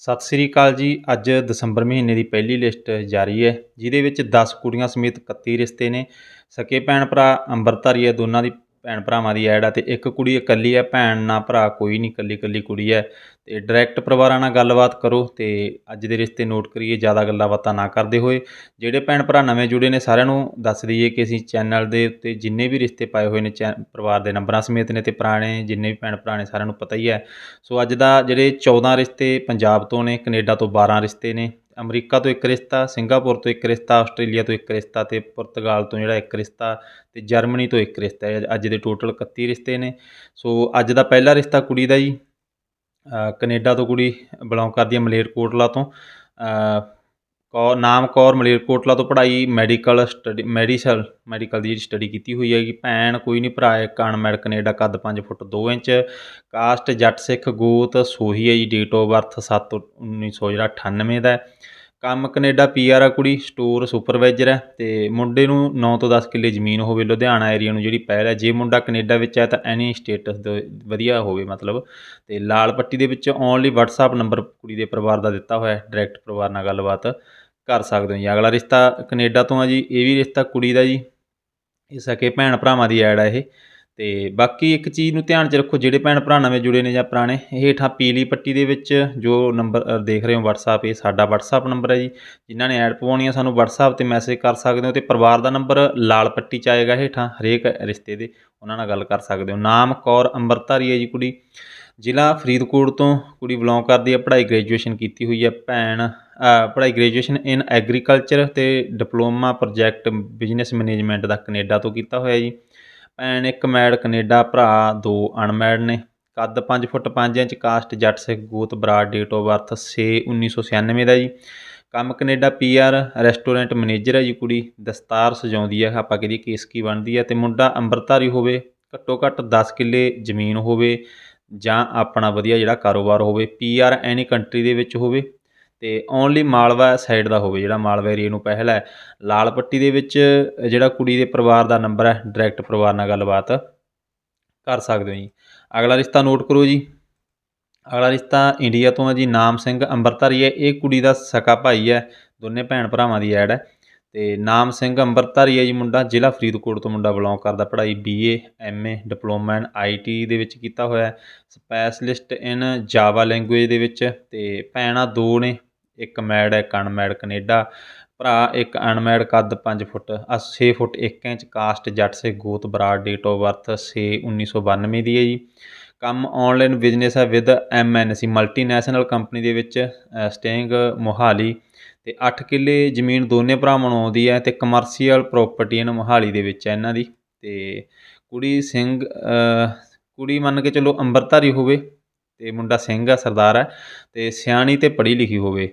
ਸਤਿ ਸ੍ਰੀ ਅਕਾਲ ਜੀ। ਅੱਜ ਦਸੰਬਰ ਮਹੀਨੇ ਦੀ ਪਹਿਲੀ ਲਿਸਟ ਜਾਰੀ ਹੈ, ਜਿਹਦੇ ਵਿੱਚ 10 ਕੁੜੀਆਂ ਸਮੇਤ 31 ਰਿਸ਼ਤੇ ਨੇ। ਸਕੇ ਭੈਣ ਭਰਾ ਅੰਮ੍ਰਿਤਧਾਰੀ ਹੈ, ਦੋਨਾਂ ਦੀ ਭੈਣ ਭਰਾਵਾਂ ਦੀ ਐਡ ਆ ਤੇ ਇੱਕ ਕੁੜੀ ਇਕੱਲੀ ਹੈ ਭੈਣ ਨਾ ਭਰਾ, ਕੋਈ ਨਹੀਂ ਇਕੱਲੀ ਇਕੱਲੀ ਕੁੜੀ ਹੈ ਤੇ ਡਾਇਰੈਕਟ ਪਰਿਵਾਰਾਂ ਨਾਲ ਗੱਲਬਾਤ ਕਰੋ ਤੇ ਅੱਜ ਦੇ ਰਿਸ਼ਤੇ ਨੋਟ ਕਰੀਏ, ਜ਼ਿਆਦਾ ਗੱਲਾਂ ਬਾਤਾਂ ਨਾ ਕਰਦੇ ਹੋਏ। ਜਿਹੜੇ ਭੈਣ ਭਰਾ ਨਵੇਂ ਜੁੜੇ ਨੇ, ਸਾਰਿਆਂ ਨੂੰ ਦੱਸ ਦਈਏ ਕਿ ਅਸੀਂ ਚੈਨਲ ਦੇ ਉੱਤੇ ਜਿੰਨੇ ਵੀ ਰਿਸ਼ਤੇ ਪਾਏ ਹੋਏ ਨੇ ਚੈ ਪਰਿਵਾਰ ਦੇ ਨੰਬਰਾਂ ਸਮੇਤ ਨੇ ਤੇ ਪੁਰਾਣੇ, ਜਿੰਨੇ ਵੀ ਭੈਣ ਭਰਾ ਨੇ, ਸਾਰਿਆਂ ਨੂੰ ਪਤਾ ਹੀ ਹੈ। ਸੋ ਅੱਜ ਦਾ ਜਿਹੜੇ 14 ਰਿਸ਼ਤੇ ਪੰਜਾਬ ਤੋਂ ਨੇ, ਕੈਨੇਡਾ ਤੋਂ 12 ਰਿਸ਼ਤੇ ਨੇ ਅਮਰੀਕਾ ਤੋਂ ਇੱਕ ਰਿਸ਼ਤਾ ਸਿੰਗਾਪੁਰ ਤੋਂ ਇੱਕ ਰਿਸ਼ਤਾ ਆਸਟ੍ਰੇਲੀਆ ਤੋਂ ਇੱਕ ਰਿਸ਼ਤਾ ਤੇ ਪੁਰਤਗਾਲ ਤੋਂ ਜਿਹੜਾ ਇੱਕ ਰਿਸ਼ਤਾ ਤੇ ਜਰਮਨੀ ਤੋਂ ਇੱਕ ਰਿਸ਼ਤਾ। ਅੱਜ ਦੇ ਟੋਟਲ 31 ਰਿਸ਼ਤੇ ਨੇ। ਸੋ ਅੱਜ ਦਾ ਪਹਿਲਾ ਰਿਸ਼ਤਾ ਕੁੜੀ ਦਾ ਜੀ। ਅ, ਕੈਨੇਡਾ ਤੋਂ ਕੁੜੀ ਬਿਲੋਂਗ ਕਰਦੀ ਹੈ ਮਲੇਰਕੋਟਲਾ ਤੋਂ। ਕੌਰ ਨਾਮ ਕੌਰ ਮਲੇਰਕੋਟਲਾ ਤੋਂ ਪੜ੍ਹਾਈ ਮੈਡੀਕਲ ਸਟੱਡੀ ਮੈਡੀਸਲ ਮੈਡੀਕਲ ਦੀ ਜਿਹੜੀ ਸਟੱਡੀ ਕੀਤੀ ਹੋਈ ਹੈਗੀ। ਭੈਣ ਕੋਈ ਨਹੀਂ, ਭਰਾ ਇੱਕ ਅਨਮੈਡ ਕੈਨੇਡਾ ਕੱਦ 5 ਫੁੱਟ 2 ਇੰਚ। ਕਾਸਟ ਜੱਟ ਸਿੱਖ ਗੋਤ ਸੋਹੀ ਹੈ ਜੀ ਡੇਟ ਆਫ ਬਰਥ 7 1900 ਜਿਹੜਾ 98 ਦਾ ਹੈ। ਕੰਮ ਕੈਨੇਡਾ ਪੀਆਰ ਆ ਕੁੜੀ ਸਟੋਰ ਸੁਪਰਵਾਈਜ਼ਰ ਹੈ ਤੇ ਮੁੰਡੇ ਨੂੰ 9 ਤੋਂ 10 ਕਿੱਲੇ ਜ਼ਮੀਨ ਹੋਵੇ ਲੁਧਿਆਣਾ ਏਰੀਆ ਨੂੰ ਜਿਹੜੀ ਪਹਿਲ ਹੈ। ਜੇ ਮੁੰਡਾ ਕੈਨੇਡਾ ਵਿੱਚ ਹੈ ਤਾਂ ਐਨੀ ਸਟੇਟਸ ਦੇ ਵਧੀਆ ਹੋਵੇ ਮਤਲਬ। ਤੇ ਲਾਲ ਪੱਟੀ ਦੇ ਵਿੱਚ ਓਨਲੀ WhatsApp ਨੰਬਰ ਕੁੜੀ ਦੇ ਪਰਿਵਾਰ ਦਾ ਦਿੱਤਾ ਹੋਇਆ ਹੈ। ਡਾਇਰੈਕਟ ਪਰਿਵਾਰ ਨਾਲ ਗੱਲਬਾਤ। ਕਰ ਸਕਦੇ ਹੋ ਜੀ। ਅਗਲਾ ਰਿਸ਼ਤਾ ਕੈਨੇਡਾ ਤੋਂ ਆ ਜੀ, ਇਹ ਵੀ ਰਿਸ਼ਤਾ ਕੁੜੀ ਦਾ ਜੀ। ਇਹ ਸਕੇ ਭੈਣ ਭਰਾਵਾਂ ਦੀ ਐਡ ਆ ਇਹ। ਤੇ ਬਾਕੀ ਇੱਕ ਚੀਜ਼ ਨੂੰ ਧਿਆਨ 'ਚ ਰੱਖੋ, ਜਿਹੜੇ ਭੈਣ ਭਰਾ ਨਵੇਂ ਜੁੜੇ ਨੇ ਜਾਂ ਪੁਰਾਣੇ ਹੇਠਾਂ ਪੀਲੀ ਪੱਟੀ ਦੇ ਵਿੱਚ ਜੋ ਨੰਬਰ ਦੇਖ ਰਹੇ ਹੋ WhatsApp, ਇਹ ਸਾਡਾ WhatsApp ਨੰਬਰ ਹੈ ਜੀ। ਜਿਨ੍ਹਾਂ ਨੇ ਐਡ ਪਵਾਉਣੀ ਆ ਸਾਨੂੰ WhatsApp ਤੇ ਮੈਸੇਜ ਕਰ ਸਕਦੇ ਹੋ ਤੇ ਪਰਿਵਾਰ ਦਾ ਨੰਬਰ ਲਾਲ ਪੱਟੀ 'ਚ ਆਏਗਾ ਹੇਠਾਂ, ਹਰੇਕ ਰਿਸ਼ਤੇ ਦੇ, ਉਹਨਾਂ ਨਾਲ ਗੱਲ ਕਰ ਸਕਦੇ ਹੋ। ਨਾਮ ਕੌਰ ਅੰਮ੍ਰਿਤਧਾਰੀ ਹੈ ਜੀ ਕੁੜੀ। ਜ਼ਿਲ੍ਹਾ ਫਰੀਦਕੋਟ ਤੋਂ ਕੁੜੀ ਬਿਲੋਂਗ ਕਰਦੀ ਹੈ ਪੜ੍ਹਾਈ ਗ੍ਰੈਜੂਏਸ਼ਨ ਕੀਤੀ ਹੋਈ ਹੈ ਭੈਣ ਪੜ੍ਹਾਈ ਗ੍ਰੈਜੂਏਸ਼ਨ ਇਨ ਐਗਰੀਕਲਚਰ ਤੇ ਡਿਪਲੋਮਾ ਪ੍ਰੋਜੈਕਟ ਬਿਜ਼ਨਸ ਮੈਨੇਜਮੈਂਟ ਦਾ ਕੈਨੇਡਾ ਤੋਂ ਕੀਤਾ ਹੋਇਆ ਜੀ। ਭੈਣ ਇੱਕ ਮੈਡ ਕੈਨੇਡਾ, ਭਰਾ ਦੋ ਅਨਮੈਡ ਨੇ। ਕੱਦ 5 ਫੁੱਟ 5 ਇੰਚ ਕਾਸਟ ਜੱਟ ਸਿੱਖ ਗੋਤ ਬਰਾੜ ਡੇਟ ਆਫ ਬਰਥ 6 1996 ਦਾ ਜੀ। ਕੰਮ ਕੈਨੇਡਾ ਪੀਆਰ ਰੈਸਟੋਰੈਂਟ ਮੈਨੇਜਰ ਹੈ ਜੀ ਕੁੜੀ। ਦਸਤਾਰ ਸਜਾਉਂਦੀ ਹੈ ਆਪਾਂ ਕਹਦੇ ਕੇਸਕੀ ਬਣਦੀ ਹੈ ਤੇ ਮੁੰਡਾ ਅੰਮ੍ਰਿਤਧਾਰੀ ਹੋਵੇ, ਘੱਟੋ ਘੱਟ 10 ਕਿੱਲੇ ਜ਼ਮੀਨ ਹੋਵੇ। ਜਾਂ ਆਪਣਾ ਵਧੀਆ ਜਿਹੜਾ ਕਾਰੋਬਾਰ ਹੋਵੇ ਪੀਆਰ ਐਨੀ ਕੰਟਰੀ ਦੇ ਵਿੱਚ ਹੋਵੇ ਤੇ ਓਨਲੀ ਮਾਲਵਾ ਸਾਈਡ ਦਾ ਹੋਵੇ, ਜਿਹੜਾ ਮਾਲਵਾ ਏਰੀਆ ਨੂੰ ਪਹਿਲ ਹੈ। ਲਾਲ ਪੱਟੀ ਦੇ ਵਿੱਚ ਜਿਹੜਾ ਕੁੜੀ ਦੇ ਪਰਿਵਾਰ ਦਾ ਨੰਬਰ ਹੈ ਡਾਇਰੈਕਟ ਪਰਿਵਾਰ ਨਾਲ ਗੱਲਬਾਤ ਕਰ ਸਕਦੇ ਹੋ ਜੀ। ਅਗਲਾ ਰਿਸ਼ਤਾ ਨੋਟ ਕਰੋ ਜੀ। ਅਗਲਾ ਰਿਸ਼ਤਾ ਇੰਡੀਆ ਤੋਂ ਹੈ ਜੀ, ਨਾਮ ਸਿੰਘ ਅੰਮ੍ਰਿਤਧਾਰੀ ਹੈ। ਇਹ ਕੁੜੀ ਦਾ ਸਕਾ ਭਾਈ ਹੈ, ਦੋਨੇ ਭੈਣ ਭਰਾਵਾਂ ਦੀ ਐਡ ਹੈ। ਅਤੇ ਨਾਮ ਸਿੰਘ ਅੰਮ੍ਰਿਤਧਾਰੀ ਹੈ ਜੀ ਮੁੰਡਾ, ਜ਼ਿਲ੍ਹਾ ਫਰੀਦਕੋਟ ਤੋਂ ਮੁੰਡਾ ਬਿਲੋਂਗ ਕਰਦਾ, ਪੜ੍ਹਾਈ BA MA diploma in IT ਦੇ ਵਿੱਚ ਕੀਤਾ ਹੋਇਆ ਸਪੈਸ਼ਲਿਸਟ ਇਨ ਜਾਵਾ ਲੈਂਗੁਏਜ ਦੇ ਵਿੱਚ ਅਤੇ ਭੈਣਾਂ ਦੋ ਨੇ, ਇੱਕ ਮੈਡ ਹੈ ਇੱਕ ਅਨਮੈਡ ਕੈਨੇਡਾ, ਭਰਾ ਇੱਕ ਅਨਮੈਡ ਕੱਦ 5 ਫੁੱਟ 6 ਫੁੱਟ 1 ਇੰਚ ਕਾਸਟ ਜੱਟ ਸੇ ਗੋਤ ਬਰਾੜ ਡੇਟ ਆਫ ਬਰਥ 6 1992 ਦੀ ਹੈ ਜੀ। ਕੰਮ ਆਨਲਾਈਨ ਬਿਜ਼ਨਸ ਹੈ ਵਿਦ ਐਮਐਨਸੀ ਮਲਟੀਨੈਸ਼ਨਲ ਕੰਪਨੀ ਦੇ ਵਿੱਚ ਸਟੇਇੰਗ ਮੋਹਾਲੀ ਤੇ 8 ਕਿੱਲੇ ਜ਼ਮੀਨ ਦੋਨੇ ਭਰਾਵਾਂ ਨੂੰ ਆਉਂਦੀ ਹੈ ਤੇ ਕਮਰਸ਼ੀਅਲ ਪ੍ਰਾਪਰਟੀ ਇਹਨਾਂ ਮੋਹਾਲੀ ਦੇ ਵਿੱਚ ਹੈ ਇਹਨਾਂ ਦੀ। ਤੇ ਕੁੜੀ ਸਿੰਘ ਕੁੜੀ ਮੰਨ ਕੇ ਚਲੋ ਅੰਮ੍ਰਿਤਧਾਰੀ ਹੋਵੇ ਤੇ ਮੁੰਡਾ ਸਿੰਘ ਆ ਸਰਦਾਰ ਹੈ ਤੇ ਸਿਆਣੀ ਤੇ ਪੜ੍ਹੀ ਲਿਖੀ ਹੋਵੇ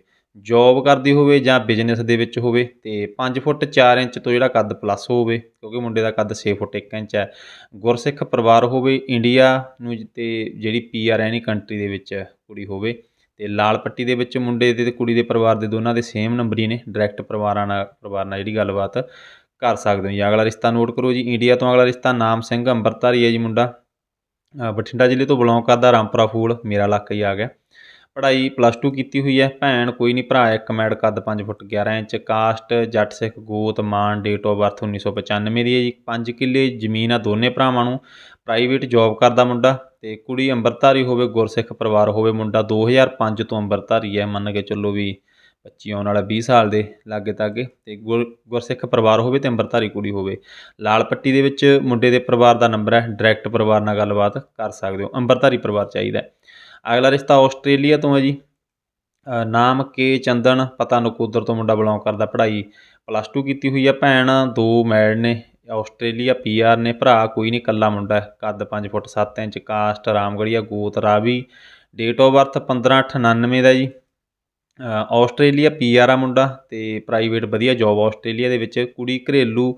ਜੌਬ ਕਰਦੀ ਹੋਵੇ ਜਾਂ ਬਿਜ਼ਨਸ ਦੇ ਵਿੱਚ ਹੋਵੇ ਤੇ 5 ਫੁੱਟ 4 ਇੰਚ ਤੋਂ ਜਿਹੜਾ ਕੱਦ ਪਲੱਸ ਹੋਵੇ, ਕਿਉਂਕਿ ਮੁੰਡੇ ਦਾ ਕੱਦ 6 ਫੁੱਟ 1 ਇੰਚ ਹੈ, ਗੁਰਸਿੱਖ ਪਰਿਵਾਰ ਹੋਵੇ ਇੰਡੀਆ ਨੂੰ ਤੇ ਜਿਹੜੀ ਪੀਆਰ ਐਨੀ ਕੰਟਰੀ ਦੇ ਵਿੱਚ ਕੁੜੀ ਹੋਵੇ ਅਤੇ ਲਾਲ ਪੱਟੀ ਦੇ ਵਿੱਚ ਮੁੰਡੇ ਦੇ ਤੇ ਕੁੜੀ ਦੇ ਪਰਿਵਾਰ ਦੇ ਦੋਨਾਂ ਦੇ ਸੇਮ ਨੰਬਰ ਹੀ ਨੇ। ਡਾਇਰੈਕਟ ਪਰਿਵਾਰਾਂ ਨਾਲ, ਪਰਿਵਾਰ ਨਾਲ ਜਿਹੜੀ ਗੱਲਬਾਤ ਕਰ ਸਕਦੇ ਹੋ ਜੀ। ਅਗਲਾ ਰਿਸ਼ਤਾ ਨੋਟ ਕਰੋ ਜੀ। ਇੰਡੀਆ ਤੋਂ ਅਗਲਾ ਰਿਸ਼ਤਾ ਨਾਮ ਸਿੰਘ ਅੰਮ੍ਰਿਤਧਾਰੀ ਹੈ ਜੀ ਮੁੰਡਾ। ਬਠਿੰਡਾ ਜ਼ਿਲ੍ਹੇ ਤੋਂ ਬਿਲੋਂਗ ਕਰਦਾ ਰਾਮਪੁਰਾ ਫੂਲ। ਮੇਰਾ ਇਲਾਕਾ ਹੀ ਆ ਗਿਆ। ਪੜ੍ਹਾਈ ਪਲੱਸ 2 ਕੀਤੀ ਹੋਈ ਹੈ। ਭੈਣ ਕੋਈ ਨਹੀਂ ਭਰਾ ਇੱਕ ਮੈਡ ਕੱਦ 5 ਫੁੱਟ 11 ਇੰਚ, ਕਾਸਟ, ਜੱਟ ਸਿੱਖ, ਗੋਤ ਮਾਨ ਡੇਟ ਆਫ ਬਰਥ 1995 ਦੀ ਹੈ ਜੀ। 5 ਕਿੱਲੇ ਜ਼ਮੀਨ ਆ ਦੋਨੇ ਭਰਾਵਾਂ ਨੂੰ। ਪ੍ਰਾਈਵੇਟ ਜੌਬ ਕਰਦਾ ਮੁੰਡਾ ਤੇ ਕੁੜੀ ਅੰਮ੍ਰਿਤਧਾਰੀ ਹੋਵੇ, ਗੁਰਸਿੱਖ ਪਰਿਵਾਰ ਹੋਵੇ, ਮੁੰਡਾ 2005 ਤੋਂ ਅੰਮ੍ਰਿਤਧਾਰੀ ਹੈ। ਮੰਨ ਕੇ ਚੱਲੋ ਵੀ 25 ਆਉਣ ਵਾਲਾ 20 ਸਾਲ ਦੇ ਲਾਗੇ ਤਾਗੇ ਤੇ ਗੁਰ, ਗੁਰਸਿੱਖ ਪਰਿਵਾਰ ਹੋਵੇ ਤੇ ਅੰਮ੍ਰਿਤਧਾਰੀ ਕੁੜੀ ਹੋਵੇ। ਲਾਲ ਪੱਟੀ ਦੇ ਵਿੱਚ ਮੁੰਡੇ ਦੇ ਪਰਿਵਾਰ ਦਾ ਨੰਬਰ ਹੈ। ਡਾਇਰੈਕਟ ਪਰਿਵਾਰ ਨਾਲ ਗੱਲਬਾਤ ਕਰ ਸਕਦੇ ਹੋ। ਅੰਮ੍ਰਿਤਧਾਰੀ ਪਰਿਵਾਰ ਚਾਹੀਦਾ ਅਗਲਾ ਰਿਸ਼ਤਾ ਆਸਟ੍ਰੇਲੀਆ ਤੋਂ ਹੈ ਜੀ। ਨਾਮ ਕੇ ਚੰਦਨ ਪਤਾ ਨਕੋਦਰ ਤੋਂ ਮੁੰਡਾ ਬਿਲੋਂਗ ਕਰਦਾ। ਪੜ੍ਹਾਈ ਪਲੱਸ 2 ਕੀਤੀ ਹੋਈ ਆ ਭੈਣ ਦੋ ਮੈਡ ਨੇ ਆਸਟ੍ਰੇਲੀਆ ਪੀਆਰ ਨੇ ਭਰਾ ਕੋਈ ਨਹੀਂ ਕੱਲਾ ਮੁੰਡਾ ਕੱਦ 5 ਫੁੱਟ 7 ਇੰਚ ਕਾਸਟ ਰਾਮਗੜੀਆ ਗੋਤ ਰਾਵੀ। ਡੇਟ ਆਫ ਬਰਥ 1598 ਦਾ ਜੀ। ਅ, ਆਸਟ੍ਰੇਲੀਆ ਪੀਆਰ ਆ ਮੁੰਡਾ ਤੇ ਪ੍ਰਾਈਵੇਟ ਵਧੀਆ ਜੌਬ ਆਸਟ੍ਰੇਲੀਆ ਦੇ ਵਿੱਚ। ਕੁੜੀ ਘਰੇਲੂ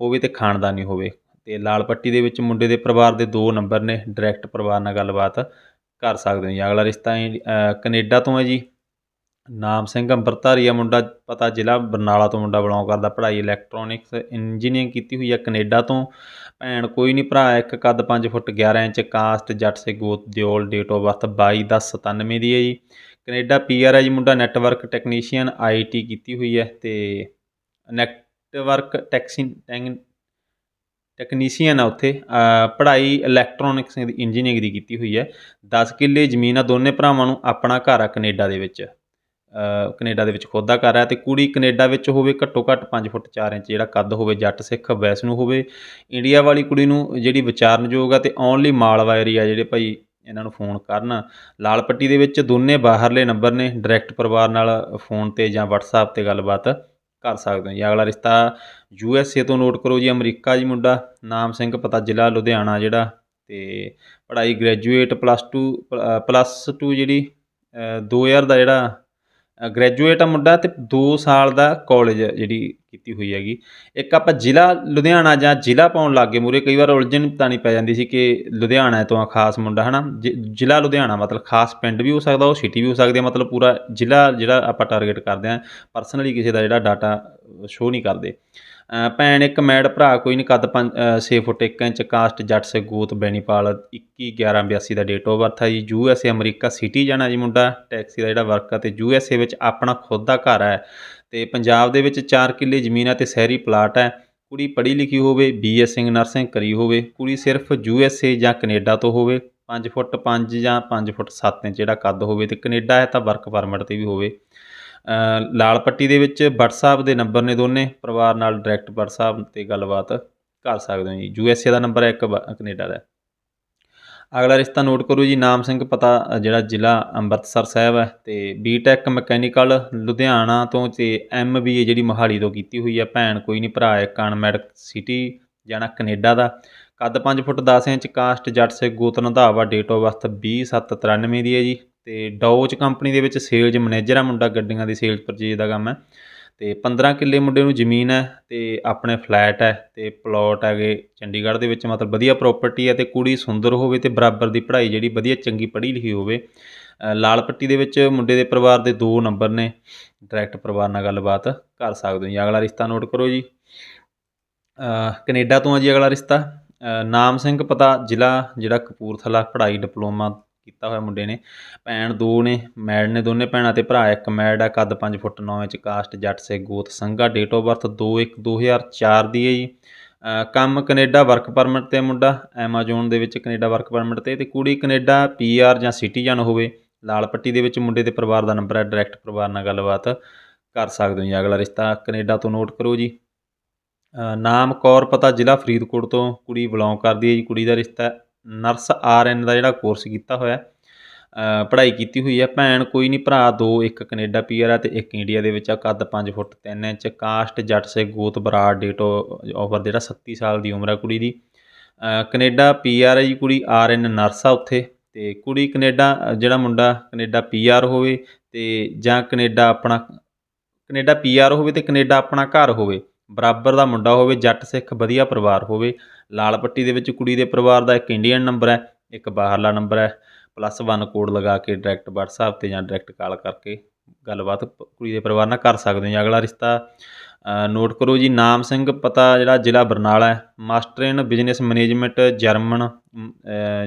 ਹੋਵੇ ਤੇ ਖਾਨਦਾਨੀ ਹੋਵੇ ਤੇ ਲਾਲ ਪੱਟੀ ਦੇ ਵਿੱਚ ਮੁੰਡੇ ਦੇ ਪਰਿਵਾਰ ਦੇ ਦੋ ਨੰਬਰ ਨੇ ਡਾਇਰੈਕਟ ਪਰਿਵਾਰ ਨਾਲ ਗੱਲਬਾਤ ਕਰ ਸਕਦੇ ਹੋ ਜੀ। ਅਗਲਾ ਰਿਸ਼ਤਾ ਹੈ, ਅ, ਕੈਨੇਡਾ ਤੋਂ ਹੈ ਜੀ। ਨਾਮ ਸਿੰਘ ਅੰਮ੍ਰਿਤਧਾਰੀ ਆ ਮੁੰਡਾ ਪਤਾ ਜ਼ਿਲ੍ਹਾ ਬਰਨਾਲਾ ਤੋਂ ਮੁੰਡਾ ਬਿਲੋਂਗ ਕਰਦਾ। ਪੜ੍ਹਾਈ ਇਲੈਕਟ੍ਰੋਨਿਕਸ ਇੰਜੀਨੀਅਰਿੰਗ ਕੀਤੀ ਹੋਈ ਹੈ ਕੈਨੇਡਾ ਤੋਂ। ਭੈਣ ਕੋਈ ਨਹੀਂ ਭਰਾ ਇੱਕ ਕੱਦ 5 ਫੁੱਟ 11 ਇੰਚ ਕਾਸਟ ਜੱਟ ਸੇ ਗੋਤ ਦਿਓਲ ਡੇਟ ਆਫ ਬਰਥ 22 10 97 ਦੀ ਹੈ ਜੀ। ਕੈਨੇਡਾ ਪੀਆਰ ਹੈ ਜੀ ਮੁੰਡਾ ਨੈਟਵਰਕ ਟੈਕਨੀਸ਼ੀਅਨ ਆਈਟੀ ਕੀਤੀ ਹੋਈ ਹੈ ਤੇ ਨੈਟਵਰਕ ਟੈਕਸੀ ਟੈਂਗ ਟੈਕਨੀਸ਼ੀਅਨ ਆ ਉੱਥੇ ਪੜ੍ਹਾਈ ਇਲੈਕਟ੍ਰੋਨਿਕਸ ਦੀ ਇੰਜੀਨੀਅਰਿੰਗ ਦੀ ਕੀਤੀ ਹੋਈ ਹੈ। 10 ਕਿੱਲੇ ਜ਼ਮੀਨ ਆ ਦੋਨੇ ਭਰਾਵਾਂ ਨੂੰ ਆਪਣਾ ਘਰ ਆ ਕੈਨੇਡਾ ਦੇ ਵਿੱਚ। ਅ, ਕੈਨੇਡਾ ਦੇ ਵਿੱਚ ਖੁਦ ਦਾ ਘਰ ਹੈ ਤੇ ਕੁੜੀ ਕੈਨੇਡਾ ਵਿੱਚ ਹੋਵੇ ਘੱਟੋ ਘੱਟ 5 ਫੁੱਟ 4 ਇੰਚ ਜਿਹੜਾ ਕੱਦ ਹੋਵੇ ਜੱਟ ਸਿੱਖ ਵੈਸਨੂੰ ਹੋਵੇ। ਇੰਡੀਆ ਵਾਲੀ ਕੁੜੀ ਨੂੰ ਜਿਹੜੀ ਵਿਚਾਰਨਯੋਗ ਆ ਤੇ ਓਨਲੀ ਮਾਲਵਾ ਏਰੀਆ ਜਿਹੜੇ ਭਾਈ ਇਹਨਾਂ ਨੂੰ ਫੋਨ ਕਰਨ। ਲਾਲ ਪੱਟੀ ਦੇ ਵਿੱਚ ਦੋਨੇ ਬਾਹਰਲੇ ਨੰਬਰ ਨੇ ਡਾਇਰੈਕਟ ਪਰਿਵਾਰ ਨਾਲ ਫੋਨ ਤੇ ਜਾਂ WhatsApp ਤੇ ਗੱਲਬਾਤ। ਕਰ ਸਕਦੇ ਹੋ। ਜੀ ਅਗਲਾ ਰਿਸ਼ਤਾ ਯੂ ਐਸ ਏ ਤੋਂ ਨੋਟ ਕਰੋ ਜੀ ਅਮਰੀਕਾ ਜੀ ਮੁੰਡਾ ਨਾਮ ਸਿੰਘ ਪਤਾ ਜ਼ਿਲ੍ਹਾ ਲੁਧਿਆਣਾ ਜਿਹੜਾ ਤੇ ਪੜ੍ਹਾਈ ਗ੍ਰੈਜੂਏਟ ਪਲੱਸ 2 ਪਲੱਸ 2 ਜਿਹੜੀ ਅ, 2000 ਦਾ ਜਿਹੜਾ ਗ੍ਰੈਜੂਏਟ ਆ ਮੁੰਡਾ ਤੇ 2 ਸਾਲ ਦਾ ਕਾਲਜ ਜਿਹੜੀ ਕੀਤੀ ਹੋਈ ਹੈਗੀ। ਇੱਕ ਆਪਾਂ ਜ਼ਿਲ੍ਹਾ ਲੁਧਿਆਣਾ ਜਾਂ ਜ਼ਿਲ੍ਹਾ ਪਾਉਣ ਲੱਗੇ ਮੂਰੇ ਕਈ ਵਾਰ ਉਲਝਣ ਤਾਂ ਨਹੀਂ ਪੈ ਜਾਂਦੀ ਸੀ ਕਿ ਲੁਧਿਆਣਾ ਤੋਂ ਆ ਖਾਸ ਮੁੰਡਾ, ਹਨਾ? ਜਿ- ਜ਼ਿਲ੍ਹਾ ਲੁਧਿਆਣਾ ਮਤਲਬ ਖਾਸ ਪਿੰਡ ਵੀ ਹੋ ਸਕਦਾ, ਉਹ ਸਿਟੀ ਵੀ ਹੋ ਸਕਦੀ ਹੈ ਮਤਲਬ ਪੂਰਾ ਜ਼ਿਲ੍ਹਾ ਜਿਹੜਾ ਆਪਾਂ ਟਾਰਗੇਟ ਕਰਦੇ ਆ ਪਰਸਨਲੀ ਕਿਸੇ ਦਾ ਜਿਹੜਾ ਡਾਟਾ ਸ਼ੋ ਨਹੀਂ ਕਰਦੇ। ਭੈਣ, ਇੱਕ ਮੈਡ ਭਰਾ, ਕੋਈ ਨਹੀਂ ਕੱਦ 6 ਫੁੱਟ 1 ਇੰਚ, ਕਾਸਟ, ਜੱਟ ਸੇ ਗੋਤ ਬੈਨੀਪਾਲ 21 11 82 ਦਾ ਡੇਟ ਆਫ ਬਰਥ ਹੈ ਜੀ। U S A, America city ਜਾਣਾ ਜੀ ਮੁੰਡਾ। ਟੈਕਸੀ ਦਾ ਜਿਹੜਾ ਵਰਕ ਹੈ ਤੇ ਯੂ ਐਸ ਏ ਵਿੱਚ ਆਪਣਾ ਖੁਦ ਦਾ ਘਰ ਹੈ ਤੇ ਪੰਜਾਬ ਦੇ ਵਿੱਚ 4 ਕਿੱਲੇ ਜ਼ਮੀਨ ਹੈ ਤੇ ਸ਼ਹਿਰੀ ਪਲਾਟ ਹੈ। ਕੁੜੀ ਪੜ੍ਹੀ ਲਿਖੀ ਹੋਵੇ ਬੀਐਸਸੀ ਨਰਸਿੰਗ ਕਰੀ ਹੋਵੇ ਕੁੜੀ ਸਿਰਫ ਯੂ ਐਸ ਏ ਜਾਂ ਕੈਨੇਡਾ ਤੋਂ ਹੋਵੇ 5 ਫੁੱਟ 5 ਜਾਂ 5 ਫੁੱਟ 7 ਇੰਚ ਜਿਹੜਾ ਕੱਦ ਹੋਵੇ ਤੇ ਕੈਨੇਡਾ ਹੈ ਤਾਂ ਵਰਕ ਪਰਮਿਟ ਤੇ ਵੀ ਹੋਵੇ। ਅ, ਲਾਲ ਪੱਟੀ ਦੇ ਵਿੱਚ WhatsApp ਦੇ ਨੰਬਰ ਨੇ ਦੋਨੇ ਪਰਿਵਾਰ ਨਾਲ ਡਾਇਰੈਕਟ WhatsApp ਤੇ ਗੱਲਬਾਤ ਕਰ ਸਕਦੇ ਹੋ ਜੀ। ਯੂ ਐਸ ਏ ਦਾ ਨੰਬਰ ਹੈ ਇੱਕ ਬ- ਕੈਨੇਡਾ ਦਾ ਅਗਲਾ ਰਿਸ਼ਤਾ ਨੋਟ ਕਰੋ ਜੀ, ਨਾਮ ਸਿੰਘ ਪਤਾ ਜਿਹੜਾ ਜ਼ਿਲ੍ਹਾ ਅੰਮ੍ਰਿਤਸਰ ਸਾਹਿਬ ਹੈ ਤੇ ਬੀਟੈਕ ਮਕੈਨੀਕਲ ਲੁਧਿਆਣਾ ਤੋਂ ਤੇ ਐਮਬੀਏ ਜਿਹੜੀ ਮੋਹਾਲੀ ਤੋਂ ਕੀਤੀ ਹੋਈ ਹੈ। ਭੈਣ ਕੋਈ ਨਹੀਂ, ਭਰਾ ਇੱਕ ਅਨਮੈਡ ਸਿਟੀ, ਜਾਣਾ ਕੈਨੇਡਾ ਦਾ। ਕੱਦ 5 ਫੁੱਟ 10 ਇੰਚ, ਕਾਸਟ ਜੱਟ ਸੇ ਗੋਤ ਰੰਧਾਵਾ ਡੇਟ ਆਫ ਬਰਥ 20793 ਦੀ ਹੈ ਜੀ। ਤੇ ਡੌਚ ਕੰਪਨੀ ਦੇ ਵਿੱਚ ਸੇਲਜ਼ ਮੈਨੇਜਰ ਆ ਮੁੰਡਾ, ਗੱਡੀਆਂ ਦੀ ਸੇਲਜ਼ ਪਰਚੇਜ ਦਾ ਕੰਮ ਹੈ। ਅਤੇ ਪੰਦਰਾਂ ਕਿੱਲੇ ਮੁੰਡੇ ਨੂੰ ਜ਼ਮੀਨ ਹੈ ਅਤੇ ਆਪਣੇ ਫਲੈਟ ਹੈ ਅਤੇ ਪਲੋਟ ਹੈਗੇ ਚੰਡੀਗੜ੍ਹ ਦੇ ਵਿੱਚ ਮਤਲਬ ਵਧੀਆ ਪ੍ਰੋਪਰਟੀ ਹੈ ਅਤੇ ਕੁੜੀ ਸੁੰਦਰ ਹੋਵੇ ਅਤੇ ਬਰਾਬਰ ਦੀ ਪੜ੍ਹਾਈ ਜਿਹੜੀ ਵਧੀਆ ਚੰਗੀ ਪੜ੍ਹੀ ਲਿਖੀ ਹੋਵੇ। ਲਾਲ ਪੱਟੀ ਦੇ ਵਿੱਚ ਮੁੰਡੇ ਦੇ ਪਰਿਵਾਰ ਦੇ ਦੋ ਨੰਬਰ ਨੇ ਡਾਇਰੈਕਟ ਪਰਿਵਾਰ ਨਾਲ ਗੱਲਬਾਤ ਕਰ ਸਕਦੇ ਹੋ ਜੀ। ਅਗਲਾ ਰਿਸ਼ਤਾ ਨੋਟ ਕਰੋ ਜੀ। ਅ, ਕੈਨੇਡਾ ਤੋਂ ਆ ਜੀ ਅਗਲਾ ਰਿਸ਼ਤਾ। ਨਾਮ ਸਿੰਘ ਪਤਾ ਜ਼ਿਲ੍ਹਾ ਜਿਹੜਾ ਕਪੂਰਥਲਾ ਪੜ੍ਹਾਈ ਡਿਪਲੋਮਾ ਕੀਤਾ ਹੋਇਆ ਮੁੰਡੇ ਨੇ। ਭੈਣ ਦੋ ਨੇ, ਮੈਡ ਨੇ ਦੋਨੇ ਭੈਣਾਂ ਤੇ ਭਰਾ, ਇੱਕ ਮੈਡ ਆ, ਕੱਦ 5 ਫੁੱਟ 9 ਇੰਚ, ਕਾਸਟ, ਜੱਟ ਸੇ ਗੋਤ ਸੰਘਾ ਡੇਟ ਆਫ ਬਰਥ 2/1/2004 ਦੀ ਹੈ ਜੀ। ਕੰਮ ਕੈਨੇਡਾ ਵਰਕ ਪਰਮਿਟ ਤੇ ਮੁੰਡਾ ਐਮਾਜ਼ੋਨ ਦੇ ਵਿੱਚ ਕੈਨੇਡਾ ਵਰਕ ਪਰਮਿਟ ਤੇ ਤੇ ਕੁੜੀ ਕੈਨੇਡਾ ਪੀਆਰ ਜਾਂ ਸਿਟੀਜ਼ਨ ਹੋਵੇ, ਲਾਲ ਪੱਟੀ ਦੇ ਵਿੱਚ ਮੁੰਡੇ ਦੇ ਪਰਿਵਾਰ ਦਾ ਨੰਬਰ ਹੈ ਡਾਇਰੈਕਟ ਪਰਿਵਾਰ ਨਾਲ ਗੱਲਬਾਤ ਕਰ ਸਕਦੇ ਹੋ ਜੀ। ਅਗਲਾ ਰਿਸ਼ਤਾ ਕੈਨੇਡਾ ਤੋਂ ਨੋਟ ਕਰੋ ਜੀ। ਨਾਮ ਕੌਰ ਪਤਾ ਜ਼ਿਲ੍ਹਾ ਫਰੀਦਕੋਟ ਤੋਂ ਕੁੜੀ ਬਿਲੋਂਗ ਕਰਦੀ ਹੈ ਜੀ। ਕੁੜੀ ਦਾ ਰਿਸ਼ਤਾ ਨਰਸ ਆਰ ਐਨ ਦਾ ਜਿਹੜਾ ਕੋਰਸ ਕੀਤਾ ਹੋਇਆ ਪੜ੍ਹਾਈ ਕੀਤੀ ਹੋਈ ਹੈ। ਭੈਣ ਕੋਈ ਨਹੀਂ ਭਰਾ ਦੋ ਇੱਕ ਕੈਨੇਡਾ ਪੀਆਰ ਆ ਤੇ ਇੱਕ ਇੰਡੀਆ ਦੇ ਵਿੱਚ ਆ ਕੱਦ 5 ਫੁੱਟ 3 ਇੰਚ ਕਾਸਟ ਜੱਟ ਸੇ ਗੋਤ ਬਰਾੜ ਡੇਟ ਆਫਰ ਜਿਹੜਾ 37 ਸਾਲ ਦੀ ਉਮਰ ਹੈ ਕੁੜੀ ਦੀ। ਅ, ਕੈਨੇਡਾ ਪੀਆਰ ਹੈ ਜੀ ਕੁੜੀ ਆਰ ਐਨ ਨਰਸ ਆ ਉੱਥੇ ਤੇ ਕੁੜੀ ਕੈਨੇਡਾ ਜਿਹੜਾ ਮੁੰਡਾ ਕੈਨੇਡਾ ਪੀਆਰ ਹੋਵੇ ਤੇ ਜਾਂ ਕੈਨੇਡਾ ਆਪਣਾ ਕੈਨੇਡਾ ਪੀਆਰ ਹੋਵੇ ਤੇ ਕੈਨੇਡਾ ਆਪਣਾ ਘਰ ਹੋਵੇ ਬਰਾਬਰ ਦਾ ਮੁੰਡਾ ਹੋਵੇ ਜੱਟ ਸਿੱਖ ਵਧੀਆ ਪਰਿਵਾਰ ਹੋਵੇ। ਲਾਲ ਪੱਟੀ ਦੇ ਵਿੱਚ ਕੁੜੀ ਦੇ ਪਰਿਵਾਰ ਦਾ ਇੱਕ ਇੰਡੀਅਨ ਨੰਬਰ ਹੈ, ਇੱਕ ਬਾਹਰਲਾ ਨੰਬਰ ਹੈ। ਪਲੱਸ 1 ਕੋਡ ਲਗਾ ਕੇ ਡਾਇਰੈਕਟ WhatsApp ਤੇ ਜਾਂ ਡਾਇਰੈਕਟ ਕਾਲ ਕਰਕੇ ਗੱਲਬਾਤ ਪ- ਕੁੜੀ ਦੇ ਪਰਿਵਾਰ ਨਾਲ ਕਰ ਸਕਦੇ ਹੋ। ਅਗਲਾ ਰਿਸ਼ਤਾ ਨੋਟ ਕਰੋ ਜੀ, ਨਾਮ ਸਿੰਘ, ਪਤਾ ਜਿਹੜਾ ਜ਼ਿਲ੍ਹਾ ਬਰਨਾਲਾ ਹੈ। Master in business management German